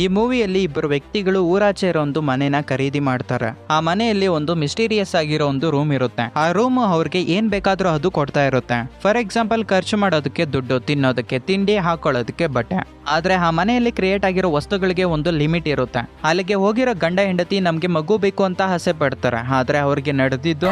ಈ ಮೂವಿಯಲ್ಲಿ ಇಬ್ಬರು ವ್ಯಕ್ತಿಗಳು ಊರಾಚೆ ಇರೋ ಒಂದು ಮನೆನ ಖರೀದಿ ಮಾಡ್ತಾರೆ. ಆ ಮನೆಯಲ್ಲಿ ಒಂದು ಮಿಸ್ಟೀರಿಯಸ್ ಆಗಿರೋ ಒಂದು ರೂಮ್ ಇರುತ್ತೆ. ಆ ರೂಮ್ ಅವ್ರಿಗೆ ಏನ್ ಬೇಕಾದ್ರೂ ಅದು ಕೊಡ್ತಾ ಇರುತ್ತೆ. ಫಾರ್ ಎಕ್ಸಾಂಪಲ್, ಖರ್ಚು ಮಾಡೋದಕ್ಕೆ ದುಡ್ಡು, ತಿನ್ನೋದಕ್ಕೆ ತಿಂಡಿ, ಹಾಕೊಳ್ಳೋದಕ್ಕೆ ಬಟ್ಟೆ. ಆದ್ರೆ ಆ ಮನೆಯಲ್ಲಿ ಕ್ರಿಯೇಟ್ ಆಗಿರೋ ವಸ್ತುಗಳಿಗೆ ಒಂದು ಲಿಮಿಟ್ ಇರುತ್ತೆ. ಅಲ್ಲಿಗೆ ಹೋಗಿರೋ ಗಂಡ ಹೆಂಡತಿ ನಮ್ಗೆ ಮಗು ಬೇಕು ಅಂತ ಆಸೆ ಪಡ್ತಾರೆ. ಆದ್ರೆ ಅವ್ರಿಗೆ ನಡೆದಿದ್ದು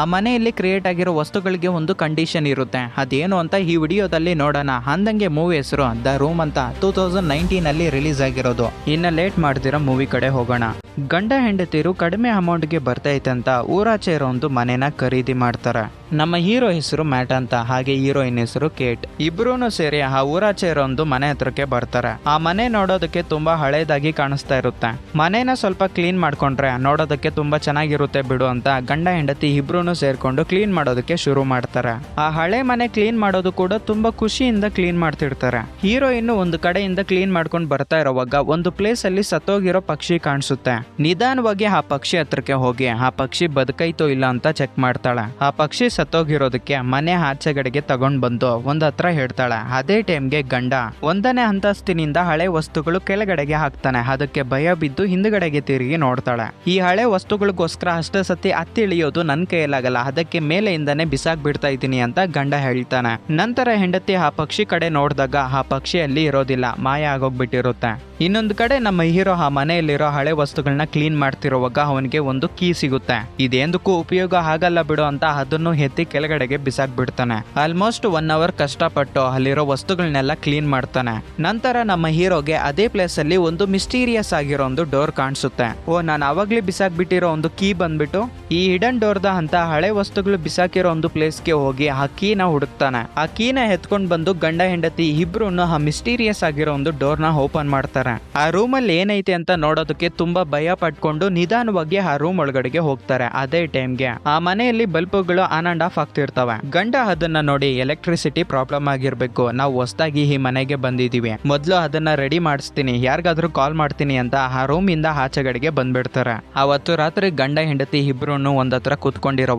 ಆ ಮನೆಯಲ್ಲಿ ಕ್ರಿಯೇಟ್ ಆಗಿರೋ ವಸ್ತುಗಳಿಗೆ ಒಂದು ಕಂಡೀಷನ್ ಇರುತ್ತೆ. ಅದೇನು ಅಂತ ಈ ವಿಡಿಯೋದಲ್ಲಿ ನೋಡೋಣ. ಅಂದಂಗೆ ಮೂವಿ ಹೆಸರು ದ ರೂಮ್ ಅಂತ ಟೂ ತೌಸಂಡ್ ನೈನ್ಟೀನ್ ಅಲ್ಲಿ ರಿಲೀಸ್ ಆಗಿರೋದು. ಇನ್ನ ಲೇಟ್ ಮಾಡ್ದಿರೋ ಮೂವಿ ಕಡೆ ಹೋಗೋಣ. ಗಂಡ ಹೆಂಡತಿರು ಕಡಿಮೆ ಅಮೌಂಟ್ಗೆ ಬರ್ತೈತೆ ಅಂತ ಊರಾಚೆ ಇರೋ ಒಂದು ಮನೆನ ಖರೀದಿ ಮಾಡ್ತಾರೆ. ನಮ್ಮ ಹೀರೋ ಹೆಸರು ಮ್ಯಾಟ್ ಅಂತ, ಹಾಗೆ ಹೀರೋಯಿನ್ ಹೆಸರು ಕೇಟ್ ಇಬ್ರು ಸೇರಿ ಆ ಊರಾಚೆ ಇರೋ ಒಂದು ಮನೆ ಹತ್ರಕ್ಕೆ ಬರ್ತಾರೆ. ಆ ಮನೆ ನೋಡೋದಕ್ಕೆ ತುಂಬಾ ಹಳೇದಾಗಿ ಕಾಣಿಸ್ತಾ ಇರುತ್ತೆ. ಮನೇನ ಸ್ವಲ್ಪ ಕ್ಲೀನ್ ಮಾಡ್ಕೊಂಡ್ರೆ ನೋಡೋದಕ್ಕೆ ತುಂಬಾ ಚೆನ್ನಾಗಿರುತ್ತೆ ಬಿಡು ಅಂತ ಗಂಡ ಹೆಂಡತಿ ಇಬ್ರು ಸೇರ್ಕೊಂಡು ಕ್ಲೀನ್ ಮಾಡೋದಕ್ಕೆ ಶುರು ಮಾಡ್ತಾರೆ. ಆ ಹಳೆ ಮನೆ ಕ್ಲೀನ್ ಮಾಡೋದು ಕೂಡ ತುಂಬಾ ಖುಷಿಯಿಂದ ಕ್ಲೀನ್ ಮಾಡ್ತಿರ್ತಾರೆ. ಹೀರೋಯಿನ್ ಒಂದು ಕಡೆಯಿಂದ ಕ್ಲೀನ್ ಮಾಡ್ಕೊಂಡು ಬರ್ತಾ ಇರೋವಾಗ ಒಂದು ಪ್ಲೇಸ್ ಅಲ್ಲಿ ಸತ್ತೋಗಿರೋ ಪಕ್ಷಿ ಕಾಣಿಸುತ್ತೆ. ನಿಧಾನವಾಗಿ ಆ ಪಕ್ಷಿ ಹತ್ರಕ್ಕೆ ಹೋಗಿ, ಆ ಪಕ್ಷಿ ಬದುಕೈತೋ ಇಲ್ಲ ಅಂತ ಚೆಕ್ ಮಾಡ್ತಾಳೆ. ಆ ಪಕ್ಷಿ ಸತ್ತೋಗಿರೋದಕ್ಕೆ ಮನೆ ಆಚೆಗಡೆಗೆ ತಗೊಂಡ್ ಬಂದು ಒಂದ್ ಹತ್ರ ಹೇಳ್ತಾಳೆ, ಅದೇ ಟೈಮ್ಗೆ ಗಂಡ. ಒಂದನೇ ಅಂತಸ್ತಿನಿಂದ ಹಳೆ ವಸ್ತುಗಳು ಕೆಳಗಡೆಗೆ ಹಾಕ್ತಾನೆ, ಅದಕ್ಕೆ ಭಯ ಬಿದ್ದು ಹಿಂದ್ಗಡೆಗೆ ತಿರುಗಿ ನೋಡ್ತಾಳೆ. ಈ ಹಳೆ ವಸ್ತುಗಳಿಗೋಸ್ಕರ ಅಷ್ಟೇ ಸತಿ ಅತ್ತಿಳಿಯೋದು ನನ್ನ ನನ್ ಕೈಯಲ್ಲಾಗಲ್ಲ ಅದಕ್ಕೆ ಮೇಲೆಯಿಂದನೇ ಬಿಸಾಕ್ ಬಿಡ್ತಾ ಇದ್ದೀನಿ ಅಂತ ಗಂಡ ಹೇಳ್ತಾನೆ. ನಂತರ ಹೆಂಡತಿ ಆ ಪಕ್ಷಿ ಕಡೆ ನೋಡಿದಾಗ ಆ ಪಕ್ಷಿ ಅಲ್ಲಿ ಇರೋದಿಲ್ಲ. ಮಾಯ ಆಗೋಗ್ಬಿಟ್ಟಿರುತ್ತೆ. ಇನ್ನೊಂದು ಕಡೆ ನಮ್ಮ ಹೀರೋ ಆ ಮನೆಯಲ್ಲಿರೋ ಹಳೆ ವಸ್ತುಗಳನ್ನ ಕ್ಲೀನ್ ಮಾಡ್ತಿರುವಾಗ ಅವನಿಗೆ ಒಂದು ಕೀ ಸಿಗುತ್ತೆ. ಇದೇಂದಕ್ಕೂ ಉಪಯೋಗ ಆಗಲ್ಲ ಬಿಡು ಅಂತ ಅದನ್ನು ಎತ್ತಿ ಕೆಳಗಡೆಗೆ ಬಿಸಾಕ್ ಬಿಡ್ತಾನೆ ಆಲ್ಮೋಸ್ಟ್ ಒನ್ ಅವರ್ ಕಷ್ಟಪಟ್ಟು ಅಲ್ಲಿರೋ ವಸ್ತುಗಳನ್ನೆಲ್ಲ ಕ್ಲೀನ್ ಮಾಡ್ತಾನೆ. ನಂತರ ನಮ್ಮ ಹೀರೋಗೆ ಅದೇ ಪ್ಲೇಸ್ ಅಲ್ಲಿ ಒಂದು ಮಿಸ್ಟೀರಿಯಸ್ ಆಗಿರೋ ಒಂದು ಡೋರ್ ಕಾಣಿಸುತ್ತೆ. ಓ, ನಾನು ಅವಾಗ್ಲೇ ಬಿಸಾಕ್ ಬಿಟ್ಟಿರೋ ಒಂದು ಕೀ ಬಂದ್ಬಿಟ್ಟು ಈ ಹಿಡನ್ ಡೋರ್ದ ಅಂತ ಹಳೆ ವಸ್ತುಗಳು ಬಿಸಾಕಿರೋ ಒಂದು ಪ್ಲೇಸ್ಗೆ ಹೋಗಿ ಆ ಕೀನ ಹುಡುಕ್ತಾನೆ. ಆ ಕೀನ ಎತ್ಕೊಂಡ್ ಬಂದು ಗಂಡ ಹೆಂಡತಿ ಇಬ್ರು ಆ ಮಿಸ್ಟೀರಿಯಸ್ ಆಗಿರೋ ಒಂದು ಡೋರ್ನ ಓಪನ್ ಮಾಡ್ತಾರೆ. ಆ ರೂಮ್ ಅಲ್ಲಿ ಏನೈತೆ ಅಂತ ನೋಡೋದಕ್ಕೆ ತುಂಬಾ ಭಯ ಪಟ್ಕೊಂಡು ನಿಧಾನವಾಗಿ ಆ ರೂಮ್ ಒಳಗಡೆಗೆ ಹೋಗ್ತಾರೆ ಅದೇ ಟೈಮ್ಗೆ. ಆ ಮನೆಯಲ್ಲಿ ಬಲ್ಬ್ಗಳು ಆನ್ ಅಂಡ್ ಆಫ್ ಆಗ್ತಿರ್ತವೆ. ಗಂಡ ಅದನ್ನ ನೋಡಿ ಎಲೆಕ್ಟ್ರಿಸಿಟಿ ಪ್ರಾಬ್ಲಮ್ ಆಗಿರ್ಬೇಕು. ನಾವು ಹೊಸದಾಗಿ ಈ ಮನೆಗೆ ಬಂದಿದೀವಿ ಮೊದ್ಲು ಅದನ್ನ ರೆಡಿ ಮಾಡಿಸ್ತೀನಿ. ಯಾರಿಗಾದ್ರೂ ಕಾಲ್ ಮಾಡ್ತೀನಿ ಅಂತ ಆ ರೂಮ್ ಇಂದ ಆಚೆಗಡೆಗೆ ಬಂದ್ಬಿಡ್ತಾರೆ. ಅವತ್ತು ರಾತ್ರಿ ಗಂಡ, ಹೆಂಡತಿ ಇಬ್ರು ಒಂದ್ ಹತ್ರ